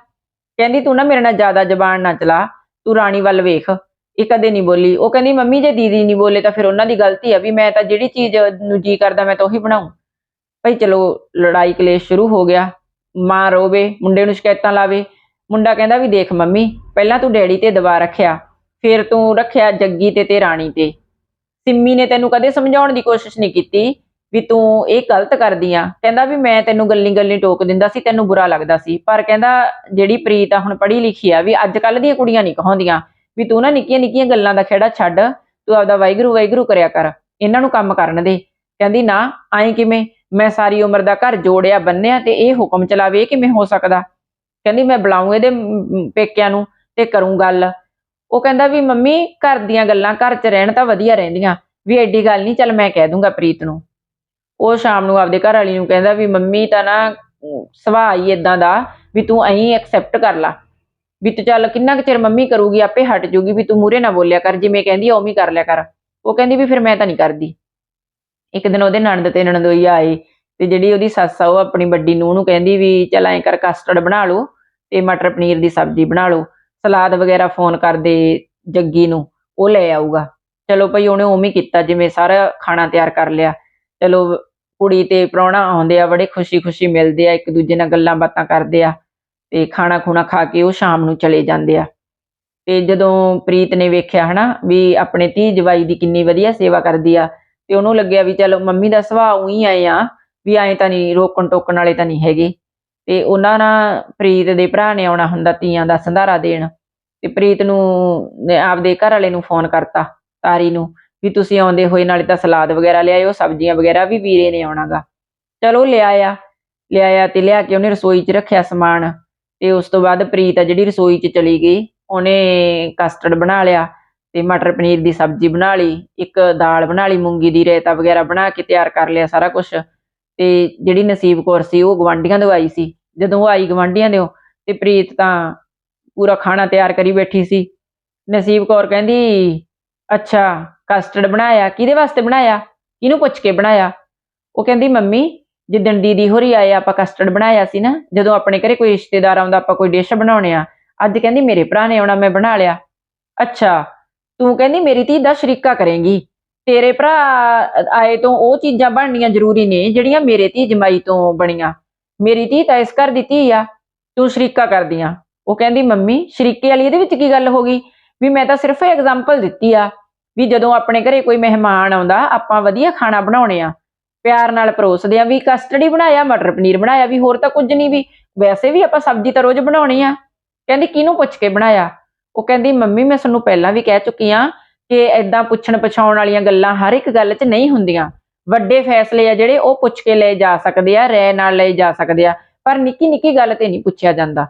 ਕਹਿੰਦੀ, ਤੂੰ ਨਾ ਮੇਰੇ ਨਾਲ ਜ਼ਿਆਦਾ ਜ਼ਬਾਨ ਨਾ ਚਲਾ, ਤੂੰ ਰਾਣੀ ਵੱਲ ਵੇਖ, ਇਹ ਕਦੇ ਨਹੀਂ ਬੋਲੀ। ਉਹ ਕਹਿੰਦੀ, ਮੰਮੀ, ਜੇ ਦੀਦੀ ਨਹੀਂ ਬੋਲੇ ਤਾਂ ਫਿਰ ਉਹਨਾਂ ਦੀ ਗਲਤੀ ਆ ਵੀ ਮੈਂ ਤਾਂ ਜਿਹੜੀ ਚੀਜ਼ ਨੂੰ ਜੀ ਕਰਦਾ, ਮੈਂ ਤਾਂ ਉਹੀ ਬਣਾਉਂ। ਭਾਈ ਚਲੋ, ਲੜਾਈ ਕਲੇਸ਼ ਸ਼ੁਰੂ ਹੋ ਗਿਆ, ਮਾਂ ਰੋਵੇ, ਮੁੰਡੇ ਨੂੰ ਸ਼ਿਕਾਇਤਾਂ ਲਾਵੇ ਮੁੰਡਾ ਕਹਿੰਦਾ ਵੀ ਦੇਖ ਮੰਮੀ, ਪਹਿਲਾਂ ਤੂੰ ਡੈਡੀ ਤੇ ਦਬਾ ਰੱਖਿਆ, ਫਿਰ ਤੂੰ ਰੱਖਿਆ ਜੱਗੀ ਤੇ ਤੇ ਰਾਣੀ ਤੇ। ਸਿੰਮੀ ਨੇ ਤੈਨੂੰ ਕਦੇ ਸਮਝਾਉਣ ਦੀ ਕੋਸ਼ਿਸ਼ ਨਹੀਂ ਕੀਤੀ ਵੀ ਤੂੰ ਇਹ ਗਲਤ ਕਰਦੀ ਆ। ਕਹਿੰਦਾ ਵੀ ਮੈਂ ਤੈਨੂੰ ਗੱਲੀ ਗੱਲੀ ਟੋਕ ਦਿੰਦਾ ਸੀ, ਤੈਨੂੰ ਬੁਰਾ ਲੱਗਦਾ ਸੀ। ਪਰ ਕਹਿੰਦਾ ਜਿਹੜੀ ਪ੍ਰੀਤ ਆ, ਹੁਣ ਪੜ੍ਹੀ ਲਿਖੀ ਆ, ਵੀ ਅੱਜ ਕੱਲ ਦੀਆਂ ਕੁੜੀਆਂ ਨਹੀਂ ਕਹਾਉਂਦੀਆਂ ਵੀ ਤੂੰ ਨਾ ਨਿੱਕੀਆਂ ਨਿੱਕੀਆਂ ਗੱਲਾਂ ਦਾ ਖੇੜਾ ਛੱਡ, ਤੂੰ ਆਪਦਾ ਵਾਹਿਗੁਰੂ ਵਾਹਿਗੁਰੂ ਕਰਿਆ ਕਰ। ਇਹਨਾਂ ਨੂੰ ਕੰਮ ਕਰਨ ਦੇ। ਕਹਿੰਦੀ, ਨਾ ਐਂ ਕਿਵੇਂ? ਮੈਂ ਸਾਰੀ ਉਮਰ ਦਾ ਘਰ ਜੋੜਿਆ, ਬੰਨਿਆ ਤੇ ਇਹ ਹੁਕਮ ਚਲਾਵੇ ਕਿਵੇਂ ਹੋ ਸਕਦਾ? ਕਹਿੰਦੀ ਮੈਂ ਬੁਲਾਉਂ ਇਹਦੇ ਪੇਕਿਆਂ ਨੂੰ ਤੇ ਕਰੂੰ ਗੱਲ। ਉਹ ਕਹਿੰਦਾ ਵੀ ਮੰਮੀ ਘਰ ਦੀਆਂ ਗੱਲਾਂ ਘਰ 'ਚ ਰਹਿਣ ਤਾਂ ਵਧੀਆ ਰਹਿੰਦੀਆਂ, ਵੀ ਐਡੀ ਗੱਲ ਨਹੀਂ ਚੱਲ ਮੈਂ ਕਹਿ ਦੂੰਗਾ ਪ੍ਰੀਤ ਨੂੰ। ਉਹ ਸ਼ਾਮ ਨੂੰ ਆਪਦੇ ਘਰ ਵਾਲੀ ਨੂੰ ਕਹਿੰਦਾ ਵੀ ਮੰਮੀ ਤਾਂ ਨਾ ਸੁਭਾਅ ਹੀ ਇਦਾਂ ਦਾ ਵੀ ਤੂੰ ਐਂ ਐਕਸੈਪਟ ਕਰ ਲਾ। ਵੀ ਤੂੰ ਚੱਲ ਕਿੰਨਾ ਕੁ ਚਿਰ ਮੰਮੀ ਕਰੂਗੀ, ਆਪੇ ਹਟ ਜੂਗੀ, ਵੀ ਤੂੰ ਮੂਰੇ ਨਾ ਬੋਲਿਆ ਕਰ, ਜਿਵੇਂ ਕਹਿੰਦੀ ਆ ਉਵੇਂ ਕਰ ਲਿਆ ਕਰ। ਉਹ ਕਹਿੰਦੀ ਵੀ ਫਿਰ ਮੈਂ ਤਾਂ ਨਹੀਂ ਕਰਦੀ। ਇੱਕ ਦਿਨ ਉਹਦੇ ਨਣਦ ਤੇ ਨਣਦੋਈ ਆਏ ਤੇ ਜਿਹੜੀ ਉਹਦੀ ਸੱਸ ਆ, ਉਹ ਆਪਣੀ ਵੱਡੀ ਨੂੰਹ ਨੂੰ ਕਹਿੰਦੀ ਵੀ ਚੱਲ ਐਂ ਕਰ ਕਸਟਰਡ ਬਣਾ ਲਓ ਤੇ ਮਟਰ ਪਨੀਰ ਦੀ ਸਬਜ਼ੀ ਬਣਾ ਲਓ, ਸਲਾਦ ਵਗੈਰਾ ਫੋਨ ਕਰਦੇ ਜੱਗੀ ਨੂੰ, ਉਹ ਲੈ ਆਊਗਾ। ਚਲੋ ਭਈ ਉਹਨੇ ਉਵੇਂ ਕੀਤਾ, ਜਿਵੇਂ ਸਾਰਾ ਖਾਣਾ ਤਿਆਰ ਕਰ ਲਿਆ। ਚਲੋ ਕੁੜੀ ਤੇ ਪ੍ਰਾਹੁਣਾ ਆਉਂਦੇ ਆ, ਬੜੇ ਖੁਸ਼ੀ-ਖੁਸ਼ੀ ਮਿਲਦੇ ਆ ਇੱਕ ਦੂਜੇ ਨਾਲ ਗੱਲਾਂ ਬਾਤਾਂ ਕਰਦੇ ਆ, ਤੇ ਖਾਣਾ ਖੁਣਾ ਖਾ ਕੇ ਉਹ ਸ਼ਾਮ ਨੂੰ ਚਲੇ ਜਾਂਦੇ ਆ। ਤੇ ਜਦੋਂ ਪ੍ਰੀਤ ਨੇ ਵੇਖਿਆ ਹਨਾ, ਵੀ ਆਪਣੇ ਧੀ ਜਵਾਈ ਦੀ ਕਿੰਨੀ ਵਧੀਆ ਸੇਵਾ ਕਰਦੀ ਆ, ਤੇ ਉਹਨੂੰ ਲੱਗਿਆ ਵੀ ਚਲੋ ਮੰਮੀ ਦਾ ਸੁਭਾਅ ਉਹੀ ਆਏ ਆ, ਵੀ ਐਂ ਤਾਂ ਨਹੀਂ ਰੋਕਣ ਟੋਕਣ ਵਾਲੇ ਤਾਂ ਨਹੀਂ ਹੈਗੇ। ਤੇ ਉਹਨਾਂ ਨਾਲ ਪ੍ਰੀਤ ਦੇ ਭਰਾ ਨੇ ਆਉਣਾ ਹੁੰਦਾ ਤੀਆਂ ਦਾ ਸੰਧਾਰਾ ਦੇਣ। ਤੇ ਪ੍ਰੀਤ ਨੂੰ ਆਪਦੇ ਘਰ ਵਾਲੇ ਨੂੰ ਫੋਨ ਕਰਤਾ ਤਾਰੀ ਨੂੰ ਵੀ ਤੁਸੀਂ ਆਉਂਦੇ ਹੋਏ ਨਾਲੇ ਤਾਂ ਸਲਾਦ ਵਗੈਰਾ ਲਿਆਇਓ ਸਬਜ਼ੀਆਂ ਵਗੈਰਾ ਵੀ ਵੀਰੇ ਨੇ ਆਉਣਾਗਾ। ਚਲੋ ਲਿਆਇਆ ਲਿਆਇਆ ਤੇ ਲਿਆ ਕੇ ਉਹਨੇ ਰਸੋਈ 'ਚ ਰੱਖਿਆ ਸਮਾਨ ਤੇ ਉਸ ਤੋਂ ਬਾਅਦ ਪ੍ਰੀਤ ਆ ਜਿਹੜੀ ਰਸੋਈ 'ਚ ਚਲੀ ਗਈ, ਉਹਨੇ ਕਸਟਰਡ ਬਣਾ ਲਿਆ ਤੇ ਮਟਰ ਪਨੀਰ ਦੀ ਸਬਜ਼ੀ ਬਣਾ ਲਈ, ਇੱਕ ਦਾਲ ਬਣਾ ਲਈ, ਮੂੰਗੀ ਦੀ ਰਾਇਤਾ ਵਗੈਰਾ ਬਣਾ ਕੇ ਤਿਆਰ ਕਰ ਲਿਆ ਸਾਰਾ ਕੁਝ ਤੇ ਜਿਹੜੀ ਨਸੀਬ ਕੌਰ ਸੀ, ਉਹ ਗਵਾਂਢੀਆਂ ਤੋਂ ਆਈ ਸੀ। ਜਦੋਂ ਉਹ ਆਈ ਗਵਾਂਢੀਆਂ ਦੇ ਤੇ ਪ੍ਰੀਤ ਤਾਂ ਪੂਰਾ ਖਾਣਾ ਤਿਆਰ ਕਰੀ ਬੈਠੀ ਸੀ। ਨਸੀਬ ਕੌਰ ਕਹਿੰਦੀ, ਅੱਛਾ ਕਸਟਰਡ ਬਣਾਇਆ? ਕਿਹਦੇ ਵਾਸਤੇ ਬਣਾਇਆ? ਕਿਹਨੂੰ ਪੁੱਛ ਕੇ ਬਣਾਇਆ? ਉਹ ਕਹਿੰਦੀ, ਮੰਮੀ ਜਿੱਦਣ ਦੀਦੀ ਹੋਰੀ ਆਏ, ਆਪਾਂ ਕਸਟਰਡ ਬਣਾਇਆ ਸੀ ਨਾ, ਜਦੋਂ ਆਪਣੇ ਘਰੇ ਕੋਈ ਰਿਸ਼ਤੇਦਾਰ ਆਉਂਦਾ, ਆਪਾਂ ਕੋਈ ਡਿਸ਼ ਬਣਾਉਣੇ ਆ। ਅੱਜ ਕਹਿੰਦੀ, ਮੇਰੇ ਭਰਾ ਨੇ ਆਉਣਾ, ਮੈਂ ਬਣਾ ਲਿਆ। ਅੱਛਾ, ਤੂੰ ਕਹਿੰਦੀ, ਮੇਰੀ ਧੀ ਦਾ ਸ਼ਰੀਕਾ ਕਰੇਂਗੀ। ਤੇਰੇ ਭਰਾ ਆਏ ਤੋਂ ਉਹ ਚੀਜ਼ਾਂ ਬਣਨੀਆਂ ਜ਼ਰੂਰੀ ਨੇ, ਜਿਹੜੀਆਂ ਮੇਰੇ ਧੀ ਜਮਾਈ ਤੋਂ ਬਣੀਆਂ। ਮੇਰੀ ਧੀ ਤਾਂ ਇਸ ਘਰ ਦੀ ਧੀ ਆ, ਤੂੰ ਸ਼ਰੀਕਾ ਕਰਦੀਆਂ ਉਹ ਕਹਿੰਦੀ, ਮੰਮੀ, ਸ਼ਰੀਕੇ ਵਾਲੀ ਇਹਦੇ ਵਿੱਚ ਕੀ ਗੱਲ ਹੋ ਗਈ? ਵੀ ਮੈਂ ਤਾਂ ਸਿਰਫ ਐਗਜ਼ਾਮਪਲ ਦਿੱਤੀ ਆ, ਵੀ ਜਦੋਂ ਆਪਣੇ ਘਰੇ ਕੋਈ ਮਹਿਮਾਨ ਆਉਂਦਾ, ਆਪਾਂ ਵਧੀਆ ਖਾਣਾ ਬਣਾਉਣੇ ਆ। ਪਿਆਰ ਨਾਲ ਪਰੋਸਦੇ ਆ, ਵੀ ਕਸਟਰਡ ਬਣਾਇਆ, ਮਟਰ ਪਨੀਰ ਬਣਾਇਆ, ਵੀ ਹੋਰ ਤਾਂ ਕੁਝ ਨਹੀਂ, ਵੀ ਵੈਸੇ ਵੀ ਆਪਾਂ ਸਬਜ਼ੀ ਤਾਂ ਰੋਜ਼ ਬਣਾਉਣੀ ਆ। ਕਹਿੰਦੀ, ਕਿਹਨੂੰ ਪੁੱਛ ਕੇ ਬਣਾਇਆ? ਉਹ ਕਹਿੰਦੀ, ਮੰਮੀ, ਮੈਂ ਤੁਹਾਨੂੰ ਪਹਿਲਾਂ ਵੀ ਕਹਿ ਚੁੱਕੀ ਆ ਕਿ ਐਦਾਂ ਪੁੱਛਣ ਪਛਾਉਣ ਵਾਲੀਆਂ ਗੱਲਾਂ ਹਰ ਇੱਕ ਗੱਲ 'ਚ ਨਹੀਂ ਹੁੰਦੀਆਂ। ਵੱਡੇ ਫੈਸਲੇ ਆ ਜਿਹੜੇ ਉਹ ਪੁੱਛ ਕੇ ਲਏ ਜਾ ਸਕਦੇ ਆ ਰਹਿ ਨਾਲ ਲਏ ਜਾ ਸਕਦੇ ਆ, ਪਰ ਨਿੱਕੀ ਨਿੱਕੀ ਗੱਲ ਤੇ ਨਹੀਂ ਪੁੱਛਿਆ ਜਾਂਦਾ।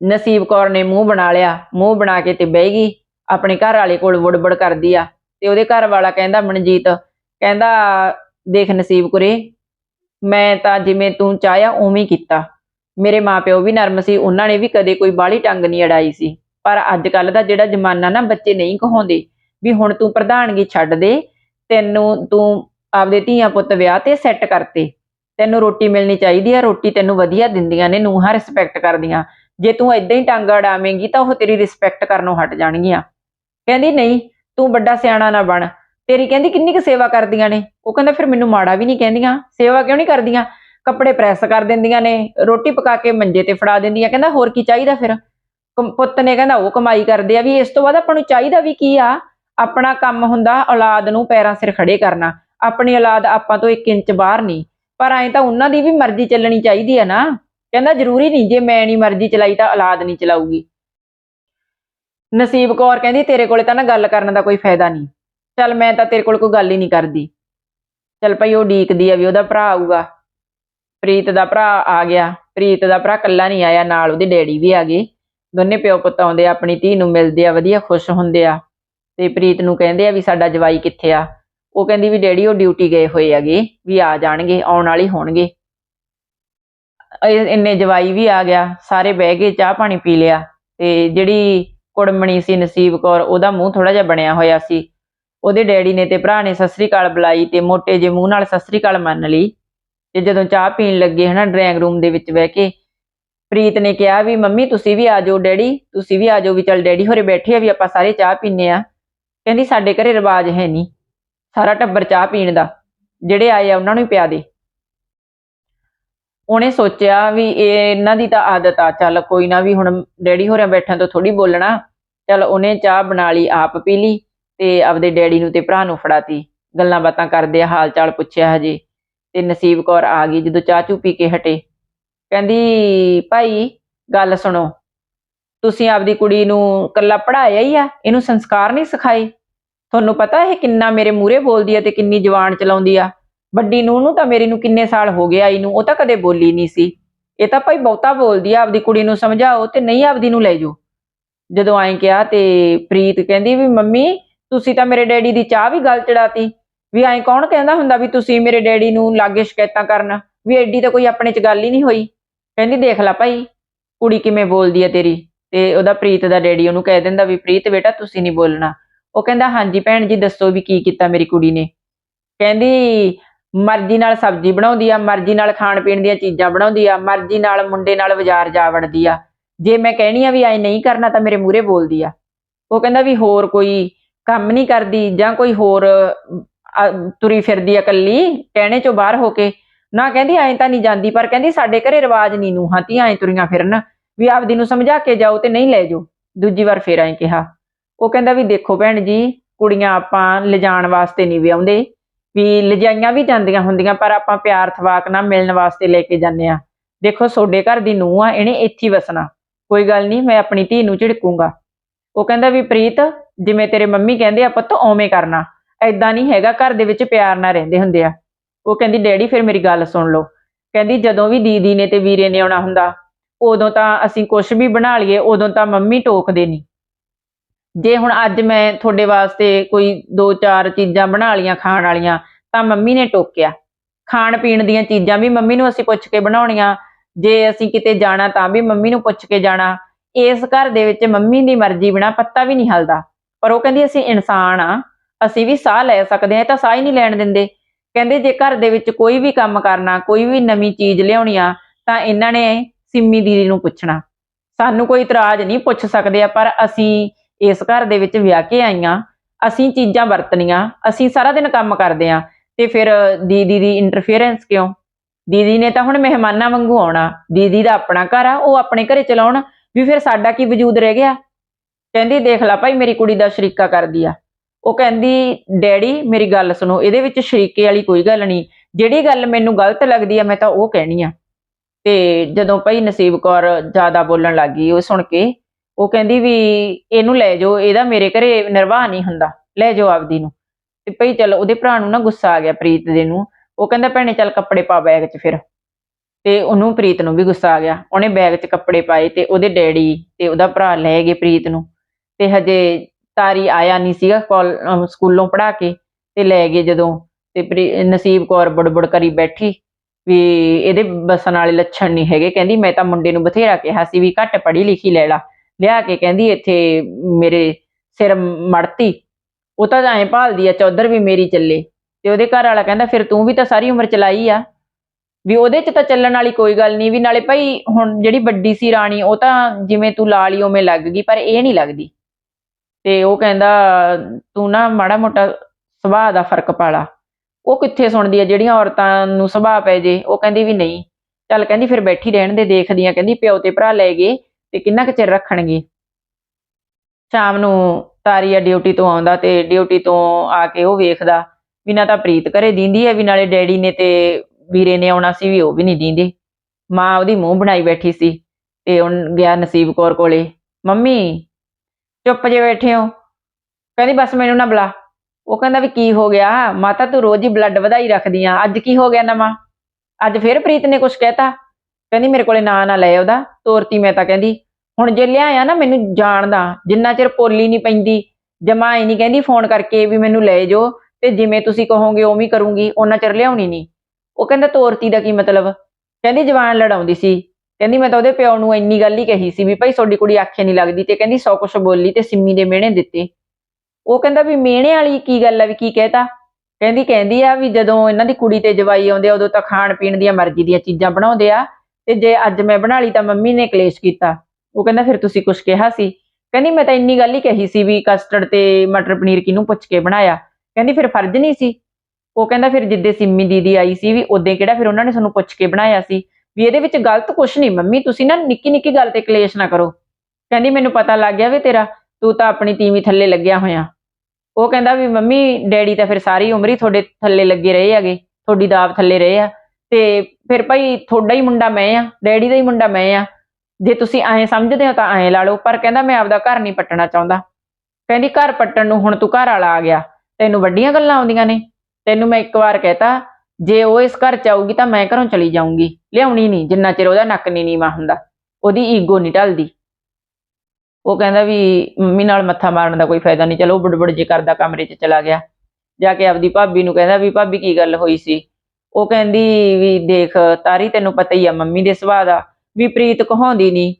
ਨਸੀਬ ਕੌਰ ਨੇ ਮੂੰਹ ਬਣਾ ਲਿਆ, ਮੂੰਹ ਬਣਾ ਕੇ ਤੇ ਬਹਿ ਗਈ, ਆਪਣੇ ਘਰ ਵਾਲੇ ਕੋਲ ਵੁੜਬੜ ਕਰਦੀ ਆ ਤੇ ਉਹਦੇ ਘਰ ਵਾਲਾ ਕਹਿੰਦਾ, ਮਨਜੀਤ, ਕਹਿੰਦਾ, ਦੇਖ ਨਸੀਬ ਕੁਰੇ, ਮੈਂ ਤਾਂ ਜਿਵੇਂ ਤੂੰ ਚਾਹਿਆ ਉਵੇਂ ਕੀਤਾ। ਮੇਰੇ ਮਾਪਿਓ ਵੀ ਨਰਮ ਸੀ, ਉਹਨਾਂ ਨੇ ਵੀ ਕਦੇ ਕੋਈ ਬਾਹਲੀ ਟੰਗ ਨਹੀਂ ਅੜਾਈ ਸੀ। ਪਰ ਅੱਜ ਕੱਲ ਦਾ ਜਿਹੜਾ ਜ਼ਮਾਨਾ ਨਾ ਬੱਚੇ ਨਹੀਂ ਕਹਾਉਂਦੇ ਵੀ ਹੁਣ ਤੂੰ ਪ੍ਰਧਾਨਗੀ ਛੱਡ ਦੇ, ਤੈਨੂੰ ਤੂੰ ਆਪਦੇ ਧੀਆਂ ਪੁੱਤ ਵਿਆਹ ਤੇ ਸੈੱਟ ਕਰਤੇ। ਤੈਨੂੰ ਰੋਟੀ ਮਿਲਣੀ ਚਾਹੀਦੀ ਆ, ਰੋਟੀ ਤੈਨੂੰ ਵਧੀਆ ਦਿੰਦੀਆਂ ਨੇ, ਨੂੰਹਾਂ ਰਿਸਪੈਕਟ ਕਰਦੀਆਂ। ਜੇ ਤੂੰ ਇਦਾਂ ਹੀ ਟਾਂਗ ਅੜਾਵੇਂਗੀ ਤਾਂ ਉਹ ਤੇਰੀ ਰਿਸਪੈਕਟ ਕਰਨੋਂ ਹਟ ਜਾਣਗੀਆਂ। ਕਹਿੰਦੀ ਨਹੀਂ, ਤੂੰ ਵੱਡਾ ਸਿਆਣਾ ਨਾ ਬਣ। ਤੇਰੀ ਕਹਿੰਦੀ ਕਿੰਨੀ ਕੁ ਸੇਵਾ ਕਰਦੀਆਂ ਨੇ। ਉਹ ਕਹਿੰਦਾ ਫਿਰ ਮੈਨੂੰ ਮਾੜਾ ਵੀ ਨਹੀਂ ਕਹਿੰਦੀਆਂ। ਸੇਵਾ ਕਿਉਂ ਨਹੀਂ ਕਰਦੀਆਂ? ਕੱਪੜੇ ਪ੍ਰੈਸ ਕਰ ਦਿੰਦੀਆਂ ਨੇ, ਰੋਟੀ ਪਕਾ ਕੇ ਮੰਜੇ ਤੇ ਫੜਾ ਦਿੰਦੀਆਂ। ਕਹਿੰਦਾ ਹੋਰ ਕੀ ਚਾਹੀਦਾ ਫਿਰ? ਪੁੱਤ ਨੇ ਕਹਿੰਦਾ ਉਹ ਕਮਾਈ ਕਰਦੇ ਆ ਵੀ ਇਸ ਤੋਂ ਬਾਅਦ ਆਪਾਂ ਨੂੰ ਚਾਹੀਦਾ ਵੀ ਕੀ ਆ? ਆਪਣਾ ਕੰਮ ਹੁੰਦਾ ਔਲਾਦ ਨੂੰ ਪੈਰਾਂ ਸਿਰ ਖੜੇ ਕਰਨਾ। ਆਪਣੀ ਔਲਾਦ ਆਪਾਂ ਤੋਂ 1 ਇੰਚ ਬਾਹਰ ਨਹੀਂ। ਪਰ ਐਂ ਤਾਂ ਉਹਨਾਂ ਦੀ ਵੀ ਮਰਜ਼ੀ ਚੱਲਣੀ ਚਾਹੀਦੀ ਆ ਨਾ। ਕਹਿੰਦਾ ਜ਼ਰੂਰੀ ਨਹੀਂ ਜੇ ਮੈਂ ਨਹੀਂ ਮਰਜ਼ੀ ਚਲਾਈ ਤਾਂ ਔਲਾਦ ਨਹੀਂ ਚਲਾਊਗੀ। ਨਸੀਬ ਕੌਰ ਕਹਿੰਦੀ, ਤੇਰੇ ਕੋਲੇ ਤਾਂ ਨਾ ਗੱਲ ਕਰਨ ਦਾ ਕੋਈ ਫਾਇਦਾ ਨਹੀਂ। ਚੱਲ ਮੈਂ ਤਾਂ ਤੇਰੇ ਕੋਲ ਕੋਈ ਗੱਲ ਹੀ ਨਹੀਂ ਕਰਦੀ। ਚੱਲ ਭਾਈ ਉਹ ਡੀਕਦੀ ਆ ਵੀ ਉਹਦਾ ਭਰਾ ਆਊਗਾ। ਪ੍ਰੀਤ ਦਾ ਭਰਾ ਆ ਗਿਆ। ਪ੍ਰੀਤ ਦਾ ਭਰਾ ਕੱਲਾ ਨਹੀਂ ਆਇਆ, ਨਾਲ ਉਹਦੇ ਡੈਡੀ ਵੀ ਆ ਗਏ। ਦੋਨੇ ਪਿਓ ਪੁੱਤ ਆਉਂਦੇ ਆ, ਆਪਣੀ ਧੀ ਨੂੰ ਮਿਲਦੇ ਆ, ਵਧੀਆ ਖੁਸ਼ ਹੁੰਦੇ ਆ। ਤੇ ਪ੍ਰੀਤ ਨੂੰ ਕਹਿੰਦੇ ਆ ਵੀ ਸਾਡਾ ਜਵਾਈ ਕਿੱਥੇ ਆ? ਉਹ ਕਹਿੰਦੀ ਵੀ ਡੈਡੀ ਉਹ ਡਿਊਟੀ ਗਏ ਹੋਏ ਹੈਗੇ, ਵੀ ਆ ਜਾਣਗੇ, ਆਉਣ ਵਾਲੇ ਹੋਣਗੇ। ਇੰਨੇ ਜਵਾਈ ਵੀ ਆ ਗਿਆ, ਸਾਰੇ ਬਹਿ ਕੇ ਚਾਹ ਪਾਣੀ ਪੀ ਲਿਆ। ਤੇ ਜਿਹੜੀ ਕੁੜਮਣੀ ਸੀ ਨਸੀਬ ਕੌਰ, ਉਹਦਾ ਮੂੰਹ ਥੋੜਾ ਜਿਹਾ ਬਣਿਆ ਹੋਇਆ ਸੀ। ਉਹਦੇ ਡੈਡੀ ਨੇ ਤੇ ਭਰਾ ਨੇ ਸਤਿ ਸ੍ਰੀ ਬੁਲਾਈ ਤੇ ਮੋਟੇ ਜਿਹੇ ਮੂੰਹ ਨਾਲ ਸਤਿ ਸ੍ਰੀ ਅਕਾਲ ਮੰਨ ਲਈ। ਤੇ ਜਦੋਂ ਚਾਹ ਪੀਣ ਲੱਗੇ ਹਨਾ, ਡਰਾਇੰਗ ਰੂਮ ਦੇ ਵਿੱਚ ਬਹਿ ਕੇ ਪ੍ਰੀਤ ਨੇ ਕਿਹਾ ਵੀ, ਮੰਮੀ, ਤੁਸੀਂ ਵੀ ਆ ਜਾਓ, ਡੈਡੀ। ਤੁਸੀਂ ਵੀ ਆ ਜਾਓ ਵੀ ਚੱਲ ਡੈਡੀ ਹੋਰੇ ਬੈਠੇ ਆ ਵੀ ਆਪਾਂ ਸਾਰੇ ਚਾਹ ਪੀਨੇ ਆ। ਕਹਿੰਦੀ, ਸਾਡੇ ਘਰੇ ਰਿਵਾਜ ਹੈ ਨਹੀਂ। ਸਾਰਾ ਟੱਬਰ ਚਾਹ ਪੀਣ ਦਾ। ਜਿਹੜੇ ਆਏ ਆ, ਉਹਨਾਂ ਨੂੰ ਹੀ ਪਿਆ ਦੇ। ਉਹਨੇ ਸੋਚਿਆ ਵੀ ਇਹ ਇਹਨਾਂ ਦੀ ਤਾਂ ਆਦਤ ਆ। ਚੱਲ ਕੋਈ ਨਾ ਵੀ ਹੁਣ ਡੈਡੀ ਹੋਰਾਂ ਬੈਠਣ ਤੋਂ ਥੋੜੀ ਬੋਲਣਾ। ਚੱਲ ਉਹਨੇ ਚਾਹ ਬਣਾ ਲਈ, ਆਪ ਪੀ ਲਈ ਤੇ ਆਪਦੇ ਡੈਡੀ ਨੂੰ ਤੇ ਭਰਾ ਨੂੰ ਫੜਾਤੀ। ਗੱਲਾਂ ਬਾਤਾਂ ਕਰਦੇ ਆ ਹਾਲ ਚਾਲ ਪੁੱਛਿਆ ਹਜੇ। ਤੇ ਨਸੀਬ ਕੌਰ ਆ ਗਈ ਜਦੋਂ ਚਾਹ ਚੂ ਪੀ ਕੇ ਹਟੇ। ਕਹਿੰਦੀ, ਭਾਈ, ਗੱਲ ਸੁਣੋ। ਤੁਸੀਂ ਆਪਦੀ ਕੁੜੀ ਨੂੰ ਕੱਲਾ ਪੜਾਇਆ ਹੀ ਆ, ਇਹਨੂੰ ਸੰਸਕਾਰ ਨਹੀਂ ਸਿਖਾਏ। ਤੁਹਾਨੂੰ ਪਤਾ ਇਹ ਕਿੰਨਾ ਮੇਰੇ ਮੂਹਰੇ ਬੋਲਦੀ ਆ ਤੇ ਕਿੰਨੀ ਜਵਾਨ ਚਲਾਉਂਦੀ ਆ। ਵੱਡੀ ਨੂੰ ਨੂੰ ਤਾਂ ਮੇਰੀ ਨੂੰ ਕਿੰਨੇ ਸਾਲ ਹੋ ਗਿਆ ਇਹਨੂੰ ਉਹ ਤਾਂ ਕਦੇ ਬੋਲੀ ਨਹੀਂ ਸੀ। ਇਹ ਤਾਂ ਭਾਈ ਬਹੁਤਾ ਬੋਲਦੀ ਆ, ਆਪਦੀ ਕੁੜੀ ਨੂੰ ਸਮਝਾਓ ਤੇ ਨਹੀਂ ਆਪਦੀ ਨੂੰ ਲੈ ਜਾਓ। ਜਦੋਂ ਆਏ ਕਿਹਾ ਤੇ ਪ੍ਰੀਤ ਕਹਿੰਦੀ ਵੀ, ਮੰਮੀ, ਤੁਸੀਂ ਤਾਂ ਮੇਰੇ ਡੈਡੀ ਦੀ ਚਾਹ ਵੀ ਗੱਲ ਚੜਾਤੀ। ਵੀ ਐਂ ਕੌਣ ਕਹਿੰਦਾ ਹੁੰਦਾ ਵੀ ਤੁਸੀਂ ਮੇਰੇ ਡੈਡੀ ਨੂੰ ਲਾਗੇ ਸ਼ਿਕਾਇਤਾਂ ਕਰਨ? ਵੀ ਐਡੀ ਤਾਂ ਕੋਈ ਆਪਣੇ ਚ ਗੱਲ ਹੀ ਨਹੀਂ ਹੋਈ। ਕਹਿੰਦੀ, ਦੇਖ ਲੈ ਭਾਈ, ਕੁੜੀ ਕਿਵੇਂ ਬੋਲਦੀ ਹੈ ਤੇਰੀ? ਤੇ ਉਹਦਾ ਪ੍ਰੀਤ ਦਾ ਡੈਡੀ ਉਹਨੂੰ ਕਹਿ ਦਿੰਦਾ ਵੀ, ਪ੍ਰੀਤ, ਬੇਟਾ, ਤੁਸੀਂ ਨਹੀਂ ਬੋਲਣਾ। ਉਹ ਕਹਿੰਦਾ, ਹਾਂਜੀ ਭੈਣ ਜੀ, ਦੱਸੋ ਵੀ ਕੀ ਕੀਤਾ ਮੇਰੀ ਕੁੜੀ ਨੇ? ਕਹਿੰਦੀ, ਮਰਜ਼ੀ ਨਾਲ ਸਬਜ਼ੀ ਬਣਾਉਂਦੀ ਆ, ਮਰਜ਼ੀ ਨਾਲ ਖਾਣ ਪੀਣ ਦੀਆਂ ਚੀਜ਼ਾਂ ਬਣਾਉਂਦੀ ਆ, ਮਰਜ਼ੀ ਨਾਲ ਮੁੰਡੇ ਨਾਲ ਬਾਜ਼ਾਰ ਜਾ ਵੜਦੀ ਆ। ਜੇ ਮੈਂ ਕਹਿਣੀ ਆ ਵੀ ਐ ਨਹੀਂ ਕਰਨਾ ਤਾਂ ਮੇਰੇ ਮੂਹਰੇ ਬੋਲਦੀ ਆ। ਉਹ ਕਹਿੰਦਾ ਵੀ, ਹੋਰ ਕੋਈ ਕੰਮ ਨਹੀਂ ਕਰਦੀ ਜਾਂ ਕੋਈ ਹੋਰ ਤੁਰੀ ਫਿਰਦੀ ਆ ਕੱਲੀ ਕਹਿਣੇ ਚੋਂ ਬਾਹਰ ਹੋ ਕੇ ਨਾ ਕਹਿੰਦੀ ਐਂ ਤਾਂ ਨਹੀਂ ਜਾਂਦੀ, ਪਰ ਕਹਿੰਦੀ ਸਾਡੇ ਘਰੇ ਰਿਵਾਜ ਨਹੀਂ ਨੂੰਹਾਂ, ਧੀਆਂ ਐਂ ਤੁਰੀਆਂ ਫਿਰਨ। ਵੀ ਆਪਦੀ ਨੂੰ ਸਮਝਾ ਕੇ ਜਾਓ ਤੇ ਨਹੀਂ ਲੈ ਜਾਓ। ਦੂਜੀ ਵਾਰ ਫੇਰ ਐਂ ਕਿਹਾ। ਉਹ ਕਹਿੰਦਾ ਵੀ ਦੇਖੋ ਭੈਣ ਜੀ, ਕੁੜੀਆਂ ਆਪਾਂ ਲਿਜਾਣ ਵਾਸਤੇ ਨਹੀਂ ਵਿਆਉਂਦੇ ਵੀ ਲਿਜਾਈਆਂ ਵੀ ਜਾਂਦੀਆਂ ਹੁੰਦੀਆਂ, ਪਰ ਆਪਾਂ ਪਿਆਰ ਥਵਾਕ ਨਾਲ ਮਿਲਣ ਵਾਸਤੇ ਲੈ ਕੇ ਜਾਂਦੇ ਆ ਦੇਖੋ ਤੁਹਾਡੇ ਘਰ ਦੀ ਨੂੰਹ ਆ, ਇਹਨੇ ਇੱਥੇ ਵਸਣਾ। ਕੋਈ ਗੱਲ ਨਹੀਂ, ਮੈਂ ਆਪਣੀ ਧੀ ਨੂੰ ਝਿੜਕੂੰਗਾ। ਉਹ ਕਹਿੰਦਾ ਵੀ ਪ੍ਰੀਤ, ਜਿਵੇਂ ਤੇਰੇ ਮੰਮੀ ਕਹਿੰਦੇ ਆ ਪੁੱਤ ਓਵੇਂ ਕਰਨਾ। ਐਦਾਂ ਨਹੀਂ ਹੈਗਾ, ਘਰ ਦੇ ਵਿੱਚ ਪਿਆਰ ਨਾਲ ਰਹਿੰਦੇ ਹੁੰਦੇ ਆ। ਉਹ ਕਹਿੰਦੀ, ਡੈਡੀ, ਫਿਰ ਮੇਰੀ ਗੱਲ ਸੁਣ ਲਓ। ਕਹਿੰਦੀ, ਜਦੋਂ ਵੀ ਦੀਦੀ ਨੇ ਤੇ ਵੀਰੇ ਨੇ ਆਉਣਾ ਹੁੰਦਾ, ਉਦੋਂ ਤਾਂ ਅਸੀਂ ਕੁਝ ਵੀ ਬਣਾ ਲਈਏ, ਉਦੋਂ ਤਾਂ ਮੰਮੀ ਟੋਕਦੇ ਨਹੀਂ। ਜੇ ਹੁਣ ਅੱਜ ਮੈਂ ਤੁਹਾਡੇ ਵਾਸਤੇ ਕੋਈ ਦੋ ਚਾਰ ਚੀਜ਼ਾਂ ਬਣਾ ਲੀਆਂ ਖਾਣ ਵਾਲੀਆਂ, ਤਾਂ ਮੰਮੀ ਨੇ ਟੋਕਿਆ। ਖਾਣ ਪੀਣ ਦੀਆਂ ਚੀਜ਼ਾਂ ਵੀ ਮੰਮੀ ਨੂੰ ਅਸੀਂ ਪੁੱਛ ਕੇ ਬਣਾਉਣੀਆਂ। ਜੇ ਅਸੀਂ ਕਿਤੇ ਜਾਣਾ, ਤਾਂ ਵੀ ਮੰਮੀ ਨੂੰ ਪੁੱਛ ਕੇ ਜਾਣਾ। ਇਸ ਘਰ ਦੇ ਵਿੱਚ ਮੰਮੀ ਦੀ ਮਰਜ਼ੀ ਬਿਨਾ ਪੱਤਾ ਵੀ ਨਹੀਂ ਹਲਦਾ। ਪਰ ਉਹ ਕਹਿੰਦੀ, ਅਸੀਂ ਇਨਸਾਨ ਆ, ਅਸੀਂ ਵੀ ਸਾਹ ਲੈ ਸਕਦੇ ਆ ਇਹ ਤਾਂ ਸਾਹ ਹੀ ਨਹੀਂ ਲੈਣ ਦਿੰਦੇ। ਕਹਿੰਦੇ ਜੇ ਘਰ ਦੇ ਵਿੱਚ ਕੋਈ ਵੀ ਕੰਮ ਕਰਨਾ, ਕੋਈ ਵੀ ਨਵੀਂ ਚੀਜ਼ ਲਿਆਉਣੀ ਆ, ਤਾਂ ਇਹਨਾਂ ਨੇ ਸਿੰਮੀ ਦੀਦੀ ਨੂੰ ਪੁੱਛਣਾ। ਸਾਨੂੰ ਕੋਈ ਇਤਰਾਜ਼ ਨਹੀਂ ਪੁੱਛ ਸਕਦੇ ਆ, ਪਰ ਅਸੀਂ ਇਸ ਘਰ ਦੇ ਵਿੱਚ ਵਿਆਹ ਕੇ ਆਈਆਂ ਅਸੀਂ ਚੀਜ਼ਾਂ ਵਰਤਣੀਆਂ, ਅਸੀਂ ਸਾਰਾ ਦਿਨ ਕੰਮ ਕਰਦੇ ਆ ਤੇ ਫਿਰ ਦੀਦੀ ਦੀ ਇੰਟਰਫੇਰੈਂਸ ਕਿਉਂ? ਦੀਦੀ ਨੇ ਤਾਂ ਹੁਣ ਮਹਿਮਾਨਾਂ ਵਾਂਗੂ ਆਉਣਾ। ਦੀਦੀ ਦਾ ਆਪਣਾ ਘਰ ਆ, ਉਹ ਆਪਣੇ ਘਰੇ ਚਲਾਉਣ। ਵੀ ਫਿਰ ਸਾਡਾ ਕੀ ਵਜੂਦ ਰਹਿ ਗਿਆ? ਕਹਿੰਦੀ, ਦੇਖ ਲੈ ਭਾਈ, ਮੇਰੀ ਕੁੜੀ ਦਾ ਸ਼ਰੀਕਾ ਕਰਦੀ ਆ। ਉਹ ਕਹਿੰਦੀ, ਡੈਡੀ, ਮੇਰੀ ਗੱਲ ਸੁਣੋ, ਇਹਦੇ ਵਿੱਚ ਸ਼ਰੀਕੇ ਵਾਲੀ ਕੋਈ ਗੱਲ ਨਹੀਂ। ਜਿਹੜੀ ਗੱਲ ਮੈਨੂੰ ਗਲਤ ਲੱਗਦੀ ਆ, ਮੈਂ ਤਾਂ ਉਹ ਕਹਿਣੀ ਆ। ਤੇ ਜਦੋਂ ਭਾਈ ਨਸੀਬ ਕੌਰ ਜ਼ਿਆਦਾ ਬੋਲਣ ਲੱਗੀ ਉਹ ਸੁਣ ਕੇ, ਉਹ ਕਹਿੰਦੀ ਵੀ, ਇਹਨੂੰ ਲੈ ਜਾਓ, ਇਹਦਾ ਮੇਰੇ ਘਰੇ ਨਿਰਵਾਹ ਨਹੀਂ ਹੁੰਦਾ। ਲੈ ਜਾਓ ਆਪਦੀ ਨੂੰ। ਤੇ ਭਈ ਚਲ, ਉਹਦੇ ਭਰਾ ਨੂੰ ਨਾ ਗੁੱਸਾ ਆ ਗਿਆ ਪ੍ਰੀਤ ਦੇ ਨੂੰ। ਉਹ ਕਹਿੰਦਾ, ਭੈਣੇ, ਚੱਲ ਕੱਪੜੇ ਪਾ ਬੈਗ 'ਚ ਫਿਰ। ਤੇ ਉਹਨੂੰ ਪ੍ਰੀਤ ਨੂੰ ਵੀ ਗੁੱਸਾ ਆ ਗਿਆ। ਉਹਨੇ ਬੈਗ 'ਚ ਕੱਪੜੇ ਪਾਏ ਤੇ ਉਹਦੇ ਡੈਡੀ ਤੇ ਉਹਦਾ ਭਰਾ ਲੈ ਗਏ ਪ੍ਰੀਤ ਨੂੰ। ਤੇ ਹਜੇ ਤਾਰੀ ਆਇਆ ਨਹੀਂ ਸੀਗਾ ਕਾਲ ਸਕੂਲੋਂ ਪੜਾ ਕੇ ਤੇ ਲੈ ਗਏ ਜਦੋਂ ਤੇ ਨਸੀਬ ਕੌਰ ਬੜਬੜ ਕਰੀ ਬੈਠੀ ਵੀ ਇਹਦੇ ਬਸਣ ਵਾਲੇ ਲੱਛਣ ਨਹੀਂ ਹੈਗੇ। ਕਹਿੰਦੀ, ਮੈਂ ਤਾਂ ਮੁੰਡੇ ਨੂੰ ਬਥੇਰਾ ਕਿਹਾ ਸੀ ਵੀ ਘੱਟ ਪੜ੍ਹੀ ਲਿਖੀ ਲੈ ਲਾ। ਲਿਆ ਕੇ ਕਹਿੰਦੀ, ਇੱਥੇ ਮੇਰੇ ਸਿਰ ਮੜਤੀ। ਉਹ ਤਾਂ ਐਂ ਭਾਲਦੀ ਆ, ਚੌਧਰ ਵੀ ਮੇਰੀ ਚੱਲੇ। ਤੇ ਉਹਦੇ ਘਰ ਵਾਲਾ ਕਹਿੰਦਾ, ਫਿਰ ਤੂੰ ਵੀ ਤਾਂ ਸਾਰੀ ਉਮਰ ਚਲਾਈ ਆ। ਵੀ ਉਹਦੇ ਚ ਤਾਂ ਚੱਲਣ ਵਾਲੀ ਕੋਈ ਗੱਲ ਨਹੀਂ, ਵੀ ਨਾਲੇ ਭਾਈ ਹੁਣ ਜਿਹੜੀ ਵੱਡੀ ਸੀ ਰਾਣੀ, ਉਹ ਤਾਂ ਜਿਵੇਂ ਤੂੰ ਲਾ ਲਈ ਉਵੇਂ ਲੱਗ ਗਈ, ਪਰ ਇਹ ਨਹੀਂ ਲੱਗਦੀ। ਤੇ ਉਹ ਕਹਿੰਦਾ, ਤੂੰ ਨਾ ਮਾੜਾ ਮੋਟਾ ਸੁਭਾਅ ਦਾ ਫ਼ਰਕ ਪਾਲਾ ਉਹ ਕਿੱਥੇ ਸੁਣਦੀ ਆ? ਜਿਹੜੀਆਂ ਔਰਤਾਂ ਨੂੰ ਸੁਭਾਅ ਪੈ ਜੇ, ਉਹ ਕਹਿੰਦੀ ਵੀ ਨਹੀਂ। ਚੱਲ ਕਹਿੰਦੀ ਫਿਰ ਬੈਠੀ ਰਹਿਣ ਦੇ, ਦੇਖਦੀ ਆ। ਕਹਿੰਦੀ ਪਿਓ ਤੇ ਭਰਾ ਲੈ ਗਏ ਤੇ ਕਿੰਨਾ ਕੁ ਚਿਰ ਰੱਖਣਗੇ? ਸ਼ਾਮ ਨੂੰ ਤਾਰੀਆ ਡਿਊਟੀ ਤੋਂ ਆਉਂਦਾ ਤੇ ਡਿਊਟੀ ਤੋਂ ਆ ਕੇ ਉਹ ਵੇਖਦਾ ਵੀ ਨਾ ਤਾਂ ਪ੍ਰੀਤ ਘਰੇ ਦਿੰਦੀ ਹੈ ਵੀ ਨਾਲੇ ਡੈਡੀ ਨੇ ਤੇ ਵੀਰੇ ਨੇ ਆਉਣਾ ਸੀ ਵੀ ਉਹ ਵੀ ਨਹੀਂ ਦਿੰਦੇ। ਮਾਂ ਉਹਦੀ ਮੂੰਹ ਬਣਾਈ ਬੈਠੀ ਸੀ ਤੇ ਉਹ ਗਿਆ ਨਸੀਬ ਕੌਰ ਕੋਲੇ। ਮੰਮੀ ਚੁੱਪ ਜੇ ਬੈਠੇ ਹੋ। ਕਹਿੰਦੀ, ਬਸ ਮੈਨੂੰ ਨਾ ਬੁਲਾ। ਉਹ ਕਹਿੰਦਾ ਵੀ ਕੀ ਹੋ ਗਿਆ? ਮਾਤਾ, ਤੂੰ ਰੋਜ਼ ਹੀ ਬਲੱਡ ਵਧਾਈ ਰੱਖਦੀ ਆ। ਅੱਜ ਕੀ ਹੋ ਗਿਆ ਨਵਾਂ? ਅੱਜ ਫਿਰ ਪ੍ਰੀਤ ਨੇ ਕੁਝ ਕਹਿਤਾ? ਕਹਿੰਦੀ, ਮੇਰੇ ਕੋਲੇ ਨਾਂ ਨਾ ਲੈ ਉਹਦਾ ਤੋਰਤੀ ਮੈਂ ਤਾਂ, ਕਹਿੰਦੀ। ਹੁਣ ਜੇ ਲਿਆਇਆ ਨਾ ਮੈਨੂੰ ਜਾਣਦਾ, ਜਿੰਨਾ ਚਿਰ ਪੋਲੀ ਨਹੀਂ ਪੈਂਦੀ, ਜਮਾ ਹੀ ਨਹੀਂ ਕਹਿੰਦੀ ਫੋਨ ਕਰਕੇ ਵੀ ਮੈਨੂੰ ਲੈ ਜਾਓ ਤੇ ਜਿਵੇਂ ਤੁਸੀਂ ਕਹੋਗੇ ਉਵੇਂ ਹੀ ਕਰੂੰਗੀ ਉਹਨਾਂ ਚਿਰ ਲਿਆਉਣੀ ਨਹੀਂ। ਉਹ ਕਹਿੰਦਾ, ਤੋਰਤੀ ਦਾ ਕੀ ਮਤਲਬ? ਕਹਿੰਦੀ, ਜਵਾਨ ਲੜਾਉਂਦੀ ਸੀ। ਕਹਿੰਦੀ ਮੈਂ ਤਾਂ ਉਹਦੇ ਪਿਓ ਨੂੰ ਇੰਨੀ ਗੱਲ ਹੀ ਕਹੀ ਸੀ ਵੀ ਭਾਈ ਤੁਹਾਡੀ ਕੁੜੀ ਆਖੇ ਨਹੀਂ ਲੱਗਦੀ ਤੇ ਕਹਿੰਦੀ ਸੌ ਕੁਛ ਬੋਲੀ ਤੇ ਸਿੰਮੀ ਦੇ ਮਿਹਣੇ ਦਿੱਤੇ। ਉਹ ਕਹਿੰਦਾ ਵੀ ਮਿਹਣੇ ਵਾਲੀ ਕੀ ਗੱਲ ਆ ਵੀ ਕੀ ਕਹਿਤਾ? ਕਹਿੰਦੀ ਕਹਿੰਦੀ ਆ ਵੀ ਜਦੋਂ ਇਹਨਾਂ ਦੀ ਕੁੜੀ ਤੇ ਜਵਾਈ ਆਉਂਦੇ ਆ, ਉਦੋਂ ਤਾਂ ਖਾਣ ਪੀਣ ਦੀਆਂ ਮਰਜ਼ੀ ਦੀਆਂ ਚੀਜ਼ਾਂ ਬਣਾਉਂਦੇ ਆ ਤੇ ਜੇ ਅੱਜ ਮੈਂ ਬਣਾ ਲਈ ਤਾਂ ਮੰਮੀ ਨੇ ਕਲੇਸ਼ ਕੀਤਾ। ਉਹ ਕਹਿੰਦਾ, ਫਿਰ ਤੁਸੀਂ ਕੁਝ ਕਿਹਾ ਸੀ? ਕਹਿੰਦੀ, ਮੈਂ ਤਾਂ ਇੰਨੀ ਗੱਲ ਹੀ ਕਹੀ ਸੀ ਵੀ ਕਸਟਰਡ ਤੇ ਮਟਰ ਪਨੀਰ ਕਿਹਨੂੰ ਪੁੱਛ ਕੇ ਬਣਾਇਆ? ਕਹਿੰਦੀ, ਫਿਰ ਫਰਜ਼ ਨਹੀਂ ਸੀ। ਉਹ ਕਹਿੰਦਾ, ਫਿਰ ਜਿੱਦੇ ਸਿੰਮੀ ਦੀਦੀ ਆਈ ਸੀ ਵੀ ਉਦੋਂ ਕਿਹੜਾ ਫਿਰ ਉਹਨਾਂ ਨੇ ਤੁਹਾਨੂੰ ਪੁੱਛ ਕੇ ਬਣਾਇਆ ਸੀ? ਵੀ ਇਹਦੇ ਵਿੱਚ ਗਲਤ ਕੁਝ ਨਹੀਂ। ਮੰਮੀ, ਤੁਸੀਂ ਨਾ ਨਿੱਕੀ ਨਿੱਕੀ ਗੱਲ ਤੇ ਕਲੇਸ਼ ਨਾ ਕਰੋ। ਕਹਿੰਦੀ, ਮੈਨੂੰ ਪਤਾ ਲੱਗ ਗਿਆ ਵੀ ਤੇਰਾ, ਤੂੰ ਤਾਂ ਆਪਣੀ ਤੀਵੀਂ ਥੱਲੇ ਲੱਗਿਆ ਹੋਇਆ। ਉਹ ਕਹਿੰਦਾ ਵੀ, ਮੰਮੀ, ਡੈਡੀ ਤਾਂ ਫਿਰ ਸਾਰੀ ਉਮਰ ਹੀ ਤੁਹਾਡੇ ਥੱਲੇ ਲੱਗੇ ਰਹੇ ਹੈਗੇ, ਤੁਹਾਡੀ ਦਾਬ ਥੱਲੇ ਰਹੇ ਆ। ਤੇ ਫਿਰ ਭਾਈ, ਤੁਹਾਡਾ ਹੀ ਮੁੰਡਾ ਮੈਂ ਆ, ਡੈਡੀ ਦਾ ਹੀ ਮੁੰਡਾ ਮੈਂ ਆ। ਜੇ ਤੁਸੀਂ ਐਂ ਸਮਝਦੇ ਹੋ ਤਾਂ ਐਂ ਲਾ ਲਓ, ਪਰ ਕਹਿੰਦਾ, ਮੈਂ ਆਪਦਾ ਘਰ ਨਹੀਂ ਪੱਟਣਾ ਚਾਹੁੰਦਾ। ਕਹਿੰਦੀ, ਘਰ ਪੱਟਣ ਨੂੰ ਹੁਣ ਤੂੰ ਘਰ ਵਾਲਾ ਆ ਗਿਆ। ਤੈਨੂੰ ਵੱਡੀਆਂ ਗੱਲਾਂ ਆਉਂਦੀਆਂ ਨੇ। ਤੈਨੂੰ ਮੈਂ ਇੱਕ ਵਾਰ ਕਹਿਤਾ ਜੇ ਉਹ ਇਸ ਘਰ ਚ ਆਊਗੀ ਤਾਂ ਮੈਂ ਘਰੋਂ ਚਲੀ ਜਾਊਂਗੀ। ਲਿਆਉਣੀ ਨਹੀਂ, ਜਿੰਨਾ ਚਿਰ ਉਹਦਾ ਨੱਕ ਨਹੀਂ ਨੀਵਾ ਹੁੰਦਾ। ਉਹਦੀ ਈਗੋ ਨਹੀਂ ਢਲਦੀ। ਉਹ ਕਹਿੰਦਾ ਵੀ ਮੰਮੀ ਨਾਲ ਮੱਥਾ ਮਾਰਨ ਦਾ ਕੋਈ ਫਾਇਦਾ ਨਹੀਂ। ਚਲੋ ਉਹ ਬੜਬੜ ਜੇ ਕਰਦਾ ਕਮਰੇ 'ਚ ਚਲਾ ਗਿਆ। ਜਾ ਕੇ ਆਪਦੀ ਭਾਬੀ ਨੂੰ ਕਹਿੰਦਾ ਵੀ ਭਾਬੀ ਕੀ ਗੱਲ ਹੋਈ ਸੀ? ਉਹ ਕਹਿੰਦੀ ਵੀ ਦੇਖ, ਤਾਰੀ ਤੈਨੂੰ ਪਤਾ ਹੀ ਆ ਮੰਮੀ ਦੇ ਸੁਭਾਅ ਦਾ, ਵੀ ਪ੍ਰੀਤ ਕਹਾਉਂਦੀ ਨਹੀਂ।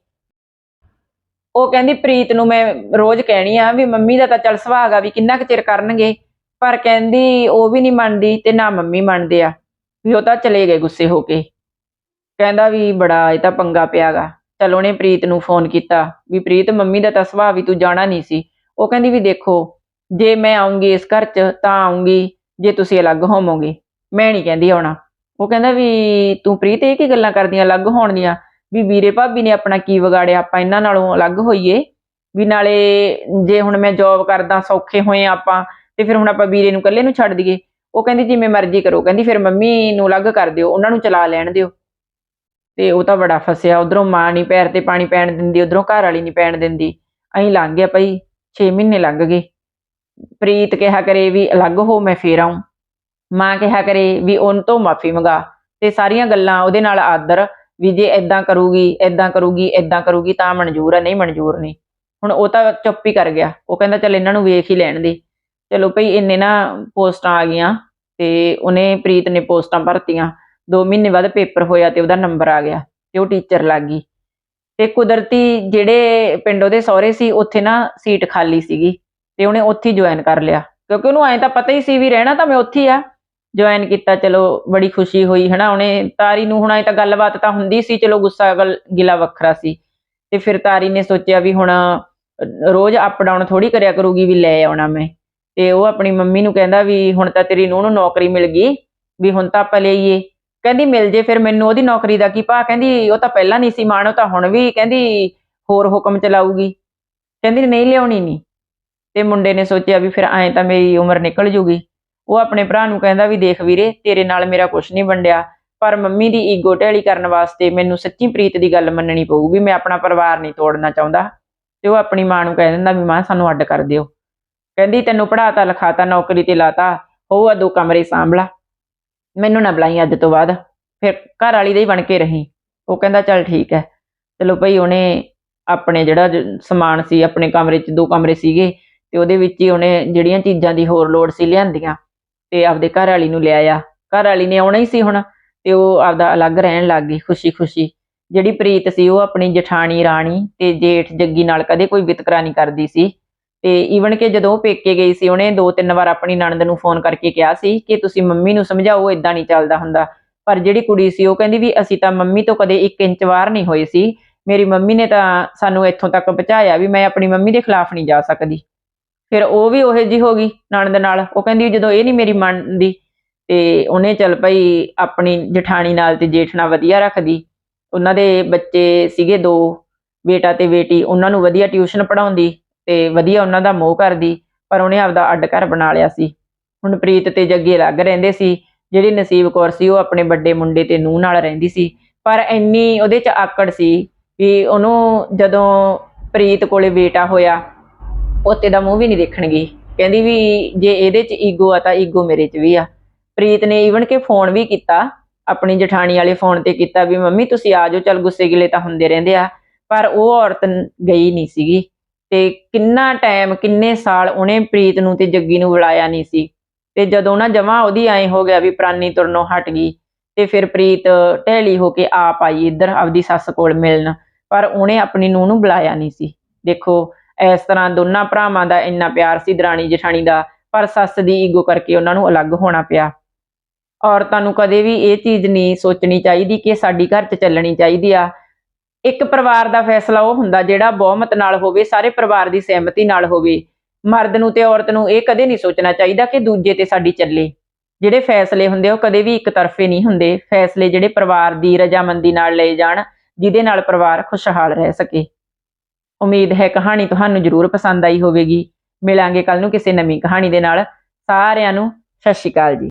ਉਹ ਕਹਿੰਦੀ ਪ੍ਰੀਤ ਨੂੰ ਮੈਂ ਰੋਜ਼ ਕਹਿਣੀ ਆ ਵੀ ਮੰਮੀ ਦਾ ਤਾਂ ਚੱਲ ਸੁਭਾਅ ਆ ਵੀ ਕਿੰਨਾ ਕੁ ਚਿਰ ਕਰਨਗੇ। ਪਰ ਕਹਿੰਦੀ ਉਹ ਵੀ ਨਹੀਂ ਮੰਨਦੀ ਤੇ ਨਾ ਮੰਮੀ ਮੰਨਦੇ ਆ। ਵੀ ਉਹ ਤਾਂ ਚਲੇ ਗਏ ਗੁੱਸੇ ਹੋ ਕੇ। ਕਹਿੰਦਾ ਵੀ ਬੜਾ ਇਹ ਤਾਂ ਪੰਗਾ ਪਿਆਗਾ। ਚਲ ਉਹਨੇ ਪ੍ਰੀਤ ਨੂੰ ਫੋਨ ਕੀਤਾ ਵੀ ਪ੍ਰੀਤ ਮੰਮੀ ਦਾ ਤਾਂ ਸੁਭਾਅ ਵੀ ਤੂੰ ਜਾਣਾ ਨਹੀਂ ਸੀ। ਉਹ ਕਹਿੰਦੀ ਵੀ ਦੇਖੋ, ਜੇ ਮੈਂ ਆਉਂਗੀ ਇਸ ਘਰ 'ਚ ਤਾਂ ਆਉਂਗੀ ਜੇ ਤੁਸੀਂ ਅਲੱਗ ਹੋਵੋਗੇ। ਮੈਂ ਨਹੀਂ ਕਹਿੰਦੀ ਆਉਣਾ। ਉਹ ਕਹਿੰਦਾ ਵੀ ਤੂੰ ਪ੍ਰੀਤ ਇਹ ਕੀ ਗੱਲਾਂ ਕਰਦੀਆਂ ਅਲੱਗ ਹੋਣ ਦੀਆਂ ਵੀ ਵੀਰੇ ਭਾਬੀ ਨੇ ਆਪਣਾ ਕੀ ਵਿਗਾੜਿਆ? ਆਪਾਂ ਇਹਨਾਂ ਨਾਲੋਂ ਅਲੱਗ ਹੋਈਏ। ਵੀ ਨਾਲੇ ਜੇ ਹੁਣ ਮੈਂ ਜੌਬ ਕਰਦਾ ਸੌਖੇ ਹੋਏ ਆਪਾਂ ਤੇ ਫਿਰ ਹੁਣ ਆਪਾਂ ਵੀਰੇ ਨੂੰ ਇਕੱਲੇ ਨੂੰ ਛੱਡ ਦਈਏ। ਉਹ ਕਹਿੰਦੀ, ਜਿਵੇਂ ਮਰਜ਼ੀ ਕਰੋ। ਕਹਿੰਦੀ, ਫਿਰ ਮੰਮੀ ਨੂੰ ਅਲੱਗ ਕਰ ਦਿਓ, ਉਹਨਾਂ ਨੂੰ ਚਲਾ ਲੈਣ ਦਿਓ। ਤੇ ਉਹ ਤਾਂ ਬੜਾ ਫਸਿਆ। ਉਧਰੋਂ ਮਾਂ ਨਹੀਂ ਪੈਰ ਤੇ ਪਾਣੀ ਪੈਣ ਦਿੰਦੀ, ਉਧਰੋਂ ਘਰ ਵਾਲੀ ਨਹੀਂ ਪੈਣ ਦਿੰਦੀ। ਐਂ ਲੰਘ ਗਿਆ ਭਾਈ 6 ਮਹੀਨੇ ਲੰਘ ਗਏ। ਪ੍ਰੀਤ ਕਿਹਾ ਕਰੇ ਵੀ ਅਲੱਗ ਹੋ, ਮੈਂ ਫੇਰ ਆਉਂ ਮਾਂ ਕਿਹਾ ਕਰੇ ਵੀ ਉਹਨ ਤੋਂ ਮਾਫੀ ਮੰਗਾ। ਤੇ ਸਾਰੀਆਂ ਗੱਲਾਂ ਉਹਦੇ ਨਾਲ ਆਦਰ, ਵੀ ਜੇ ਇਦਾਂ ਕਰੂਗੀ ਇਦਾਂ ਕਰੂਗੀ ਇਦਾਂ ਕਰੂਗੀ, ਤਾਂ ਮਨਜ਼ੂਰ ਆ, ਨਹੀਂ ਮਨਜ਼ੂਰ ਨਹੀਂ। ਹੁਣ ਉਹ ਤਾਂ ਚੁੱਪ ਹੀ ਕਰ ਗਿਆ। ਉਹ ਕਹਿੰਦਾ, ਚੱਲ ਇਹਨਾਂ ਨੂੰ ਵੇਖ ਹੀ ਲੈਣ ਦੇ। ਚਲੋ ਭਈ ਇੰਨੇ ਨਾ ਪੋਸਟਾਂ ਆ ਗਈਆਂ ਤੇ ਉਹਨੇ ਪ੍ਰੀਤ ਨੇ ਪੋਸਟਾਂ ਭਰਤੀਆਂ। 2 ਮਹੀਨੇ ਬਾਅਦ ਪੇਪਰ ਹੋਇਆ ਤੇ ਉਹਦਾ ਨੰਬਰ ਆ ਗਿਆ ਤੇ ਉਹ ਟੀਚਰ ਲੱਗ ਗਈ। ਤੇ ਕੁਦਰਤੀ ਜਿਹੜੇ ਪਿੰਡ ਉਹਦੇ ਸਹੁਰੇ ਸੀ, ਉੱਥੇ ਨਾ ਸੀਟ ਖਾਲੀ ਸੀਗੀ ਤੇ ਉਹਨੇ ਉੱਥੇ ਜੁਆਇਨ ਕਰ ਲਿਆ। ਕਿਉਂਕਿ ਉਹਨੂੰ ਐਂ ਤਾਂ ਪਤਾ ਹੀ ਸੀ ਵੀ ਰਹਿਣਾ ਤਾਂ ਮੈਂ ਉੱਥੇ ਆ। ਜੁਆਇਨ ਕੀਤਾ, ਚਲੋ ਬੜੀ ਖੁਸ਼ੀ ਹੋਈ, ਹਨਾ? ਉਹਨੇ ਤਾਰੀ ਨੂੰ ਹੁਣ ਐ ਤਾਂ ਗੱਲਬਾਤ ਤਾਂ ਹੁੰਦੀ ਸੀ, ਚਲੋ ਗੁੱਸਾ ਗੱਲ, ਗਿਲਾ ਵੱਖਰਾ ਸੀ। ਤੇ ਫਿਰ ਤਾਰੀ ਨੇ ਸੋਚਿਆ ਵੀ ਹੁਣ ਰੋਜ਼ ਅਪ ਡਾਊਨ ਥੋੜੀ ਕਰਿਆ ਕਰੂਗੀ ਵੀ ਲੈ ਆਉਣਾ ਮੈਂ। ਤੇ ਉਹ ਆਪਣੀ ਮੰਮੀ ਨੂੰ ਕਹਿੰਦਾ ਵੀ ਹੁਣ ਤਾਂ ਤੇਰੀ ਨੂੰਹ ਨੂੰ ਨੌਕਰੀ ਮਿਲ ਗਈ, ਵੀ ਹੁਣ ਤਾਂ ਆਪਾਂ ਲਈਏ। ਕਹਿੰਦੀ ਮਿਲ ਜੇ ਫਿਰ ਮੈਨੂੰ ਉਹਦੀ ਨੌਕਰੀ ਦਾ ਕੀ ਭਾ ਕਹਿੰਦੀ ਉਹ ਤਾਂ ਪਹਿਲਾਂ ਨਹੀਂ ਸੀ ਮਾਣ, ਉਹ ਤਾਂ ਹੁਣ ਵੀ ਕਹਿੰਦੀ ਹੋਰ ਹੁਕਮ ਚਲਾਊਗੀ। ਕਹਿੰਦੀ ਨਹੀਂ ਲਿਆਉਣੀ ਨਹੀਂ ਤੇ ਮੁੰਡੇ ਨੇ ਸੋਚਿਆ ਵੀ ਫਿਰ ਐਂ ਤਾਂ ਮੇਰੀ ਉਮਰ ਨਿਕਲ ਜੂਗੀ। ਉਹ ਆਪਣੇ ਭਰਾ ਨੂੰ ਕਹਿੰਦਾ ਵੀ ਦੇਖ ਵੀਰੇ, ਤੇਰੇ ਨਾਲ ਮੇਰਾ ਕੁਝ ਨਹੀਂ ਵੰਡਿਆ। ਪਰ ਮੰਮੀ ਦੀ ਈਗੋ ਢੇਲੀ ਕਰਨ ਵਾਸਤੇ ਮੈਨੂੰ ਸੱਚੀ ਪ੍ਰੀਤ ਦੀ ਗੱਲ ਮੰਨਣੀ ਪਊ ਵੀ ਮੈਂ ਆਪਣਾ ਪਰਿਵਾਰ ਨਹੀਂ ਤੋੜਨਾ ਚਾਹੁੰਦਾ। ਤੇ ਉਹ ਆਪਣੀ ਮਾਂ ਨੂੰ ਕਹਿ ਦਿੰਦਾ ਵੀ ਮਾਂ, ਸਾਨੂੰ ਅੱਡ ਕਰ ਦਿਓ। ਕਹਿੰਦੀ, ਤੈਨੂੰ ਪੜਾਤਾ ਲਿਖਾਤਾ, ਨੌਕਰੀ ਤੇ ਲਾਤਾ, ਹੋਊ ਆ ਦੋ ਕਮਰੇ ਸਾਂਭਲਾ। ਮੈਨੂੰ ਨਾ ਬੁਲਾਈ ਅੱਜ ਤੋਂ ਬਾਅਦ। ਫਿਰ ਘਰ ਵਾਲੀ ਦੇ ਹੀ ਬਣ ਕੇ ਰਹੀ। ਉਹ ਕਹਿੰਦਾ, ਚੱਲ ਠੀਕ ਹੈ। ਚਲੋ ਭਈ ਉਹਨੇ ਆਪਣੇ ਜਿਹੜਾ ਸਮਾਨ ਸੀ, ਆਪਣੇ ਕਮਰੇ 'ਚ, ਦੋ ਕਮਰੇ ਸੀਗੇ ਤੇ ਉਹਦੇ ਵਿੱਚ ਹੀ ਉਹਨੇ ਜਿਹੜੀਆਂ ਚੀਜ਼ਾਂ ਦੀ ਹੋਰ ਲੋੜ ਸੀ ਲਿਆਂਦੀਆਂ ਤੇ ਆਪਦੇ ਘਰ ਵਾਲੀ ਨੂੰ ਲਿਆਇਆ। ਘਰ ਵਾਲੀ ਨੇ ਆਉਣਾ ਹੀ ਸੀ ਹੁਣ ਤੇ ਉਹ ਆਪਦਾ ਅਲੱਗ ਰਹਿਣ ਲੱਗ ਗਈ ਖੁਸ਼ੀ-ਖੁਸ਼ੀ। ਜਿਹੜੀ ਪ੍ਰੀਤ ਸੀ, ਉਹ ਆਪਣੀ ਜਠਾਣੀ, ਰਾਣੀ ਤੇ ਜੇਠ, ਜੱਗੀ ਨਾਲ ਕਦੇ ਕੋਈ ਵਿਤਕਰਾ ਨਹੀਂ ਕਰਦੀ ਸੀ। ਤੇ ਈਵਨ ਕਿ ਜਦੋਂ ਉਹ ਪੇਕੇ ਗਈ ਸੀ, ਉਹਨੇ ਦੋ ਤਿੰਨ ਵਾਰ ਆਪਣੀ ਨਣਦ ਨੂੰ ਫੋਨ ਕਰਕੇ ਕਿਹਾ ਸੀ ਕਿ ਤੁਸੀਂ ਮੰਮੀ ਨੂੰ ਸਮਝਾਓ ਇਦਾਂ ਨਹੀਂ ਚੱਲਦਾ ਹੁੰਦਾ। ਪਰ ਜਿਹੜੀ ਕੁੜੀ ਸੀ, ਉਹ ਕਹਿੰਦੀ ਵੀ ਅਸੀਂ ਤਾਂ ਮੰਮੀ ਤੋਂ ਕਦੇ 1 ਇੰਚ ਵਾਰ ਨਹੀਂ ਹੋਏ ਸੀ। ਮੇਰੀ ਮੰਮੀ ਨੇ ਤਾਂ ਸਾਨੂੰ ਇੱਥੋਂ ਤੱਕ ਪਹੁੰਚਾਇਆ ਵੀ ਮੈਂ ਆਪਣੀ ਮੰਮੀ ਦੇ ਖਿਲਾਫ ਨਹੀਂ ਜਾ ਸਕਦੀ। ਫਿਰ ਉਹ ਵੀ ਉਹੇ ਜੀ ਹੋ ਗਈ ਨਣਦ ਨਾਲ। ਉਹ ਕਹਿੰਦੀ ਵੀ ਜਦੋਂ ਇਹ ਨਹੀਂ ਮੇਰੀ ਮੰਨਦੀ, ਤੇ ਉਹਨੇ ਚੱਲ ਪਈ ਆਪਣੀ ਜਠਾਣੀ ਨਾਲ ਤੇ ਜੇਠ ਨਾਲ ਵਧੀਆ ਰੱਖਦੀ। ਉਹਨਾਂ ਦੇ ਬੱਚੇ ਸੀਗੇ ਦੋ, ਬੇਟਾ ਤੇ ਬੇਟੀ, ਉਹਨਾਂ ਨੂੰ ਵਧੀਆ ਟਿਊਸ਼ਨ ਪੜਾਉਂਦੀ ਤੇ ਵਧੀਆ ਉਹਨਾਂ ਦਾ ਮੋਹ ਕਰਦੀ, ਪਰ ਉਹਨੇ ਆਪਦਾ ਅੱਡ ਘਰ ਬਣਾ ਲਿਆ ਸੀ। ਹੁਣ ਪ੍ਰੀਤ ਤੇ ਜੱਗੇ ਅਲੱਗ ਰਹਿੰਦੇ ਸੀ, ਜਿਹੜੀ ਨਸੀਬ ਕੌਰ ਸੀ ਉਹ ਆਪਣੇ ਵੱਡੇ ਮੁੰਡੇ ਤੇ ਨੂੰਹ ਨਾਲ ਰਹਿੰਦੀ ਸੀ। ਪਰ ਇੰਨੀ ਉਹਦੇ ਚ ਆਕੜ ਸੀ ਵੀ ਉਹਨੂੰ ਜਦੋਂ ਪ੍ਰੀਤ ਕੋਲੇ ਬੇਟਾ ਹੋਇਆ, ਪੋਤੇ ਦਾ ਮੂੰਹ ਵੀ ਨਹੀਂ ਦੇਖਣਗੀ। ਕਹਿੰਦੀ ਵੀ ਜੇ ਇਹਦੇ ਚ ਈਗੋ ਆ ਤਾਂ ਈਗੋ ਮੇਰੇ ਚ ਵੀ ਆ। ਪ੍ਰੀਤ ਨੇ ਈਵਨ ਕਿ ਫੋਨ ਵੀ ਕੀਤਾ, ਆਪਣੀ ਜਠਾਣੀ ਵਾਲੇ ਫੋਨ ਤੇ ਕੀਤਾ ਵੀ ਮੰਮੀ ਤੁਸੀਂ ਆ ਜਾਓ, ਚੱਲ ਗੁੱਸੇ ਗਿਲੇ ਤਾਂ ਹੁੰਦੇ ਰਹਿੰਦੇ ਆ। ਪਰ ਉਹ ਔਰਤ ਗਈ ਨਹੀਂ ਸੀਗੀ। ਤੇ ਕਿੰਨਾ ਟਾਈਮ ਕਿੰਨੇ ਸਾਲ ਉਹਨੇ ਪ੍ਰੀਤ ਨੂੰ ਤੇ ਜੱਗੀ ਨੂੰ ਬੁਲਾਇਆ ਨਹੀਂ ਸੀ। ਤੇ ਜਦੋਂ ਨਾ ਜਮਾ ਉਹਦੀ ਐ ਹੋ ਗਿਆ ਵੀ ਪ੍ਰਾਨੀ ਤੁਰਨੋਂ ਹਟ ਗਈ, ਤੇ ਫਿਰ ਪ੍ਰੀਤ ਢਹਿਲੀ ਹੋ ਕੇ ਆਪ ਆਈ ਇੱਧਰ ਆਪਦੀ ਸੱਸ ਕੋਲ ਮਿਲਣ, ਪਰ ਉਹਨੇ ਆਪਣੀ ਨੂੰਹ ਨੂੰ ਬੁਲਾਇਆ ਨਹੀਂ ਸੀ। ਦੇਖੋ, ਇਸ ਤਰ੍ਹਾਂ ਦੋਨਾਂ ਭਰਾਵਾਂ ਦਾ ਇੰਨਾ ਪਿਆਰ ਸੀ, ਦਰਾਣੀ ਜਠਾਣੀ ਦਾ, ਪਰ ਸੱਸ ਦੀ ਈਗੋ ਕਰਕੇ ਉਹਨਾਂ ਨੂੰ ਅਲੱਗ ਹੋਣਾ ਪਿਆ। ਔਰਤਾਂ ਨੂੰ ਕਦੇ ਵੀ ਇਹ ਚੀਜ਼ ਨਹੀਂ ਸੋਚਣੀ ਚਾਹੀਦੀ ਕਿ ਸਾਡੀ ਘਰ 'ਚ ਚੱਲਣੀ ਚਾਹੀਦੀ ਆ। ਇੱਕ ਪਰਿਵਾਰ ਦਾ ਫੈਸਲਾ ਉਹ ਹੁੰਦਾ ਜਿਹੜਾ ਬਹੁਮਤ ਨਾਲ ਹੋਵੇ, ਸਾਰੇ ਪਰਿਵਾਰ ਦੀ ਸਹਿਮਤੀ ਨਾਲ ਹੋਵੇ। ਮਰਦ ਨੂੰ ਤੇ ਔਰਤ ਨੂੰ ਇਹ ਕਦੇ ਨਹੀਂ ਸੋਚਣਾ ਚਾਹੀਦਾ ਕਿ ਦੂਜੇ ਤੇ ਸਾਡੀ ਚੱਲੇ। ਜਿਹੜੇ ਫੈਸਲੇ ਹੁੰਦੇ ਉਹ ਕਦੇ ਵੀ ਇੱਕ ਤਰਫੇ ਨਹੀਂ ਹੁੰਦੇ। ਫੈਸਲੇ ਜਿਹੜੇ ਪਰਿਵਾਰ ਦੀ ਰਜਾਮੰਦੀ ਨਾਲ ਲਏ ਜਾਣ, ਜਿਹਦੇ ਨਾਲ ਪਰਿਵਾਰ ਖੁਸ਼ਹਾਲ ਰਹਿ ਸਕੇ। ਉਮੀਦ ਹੈ ਕਹਾਣੀ ਤੁਹਾਨੂੰ ਜ਼ਰੂਰ ਪਸੰਦ ਆਈ ਹੋਵੇਗੀ। ਮਿਲਾਂਗੇ ਕੱਲ ਨੂੰ ਕਿਸੇ ਨਵੀਂ ਕਹਾਣੀ ਦੇ ਨਾਲ। ਸਾਰਿਆਂ ਨੂੰ ਸਤਿ ਸ਼੍ਰੀ ਅਕਾਲ ਜੀ।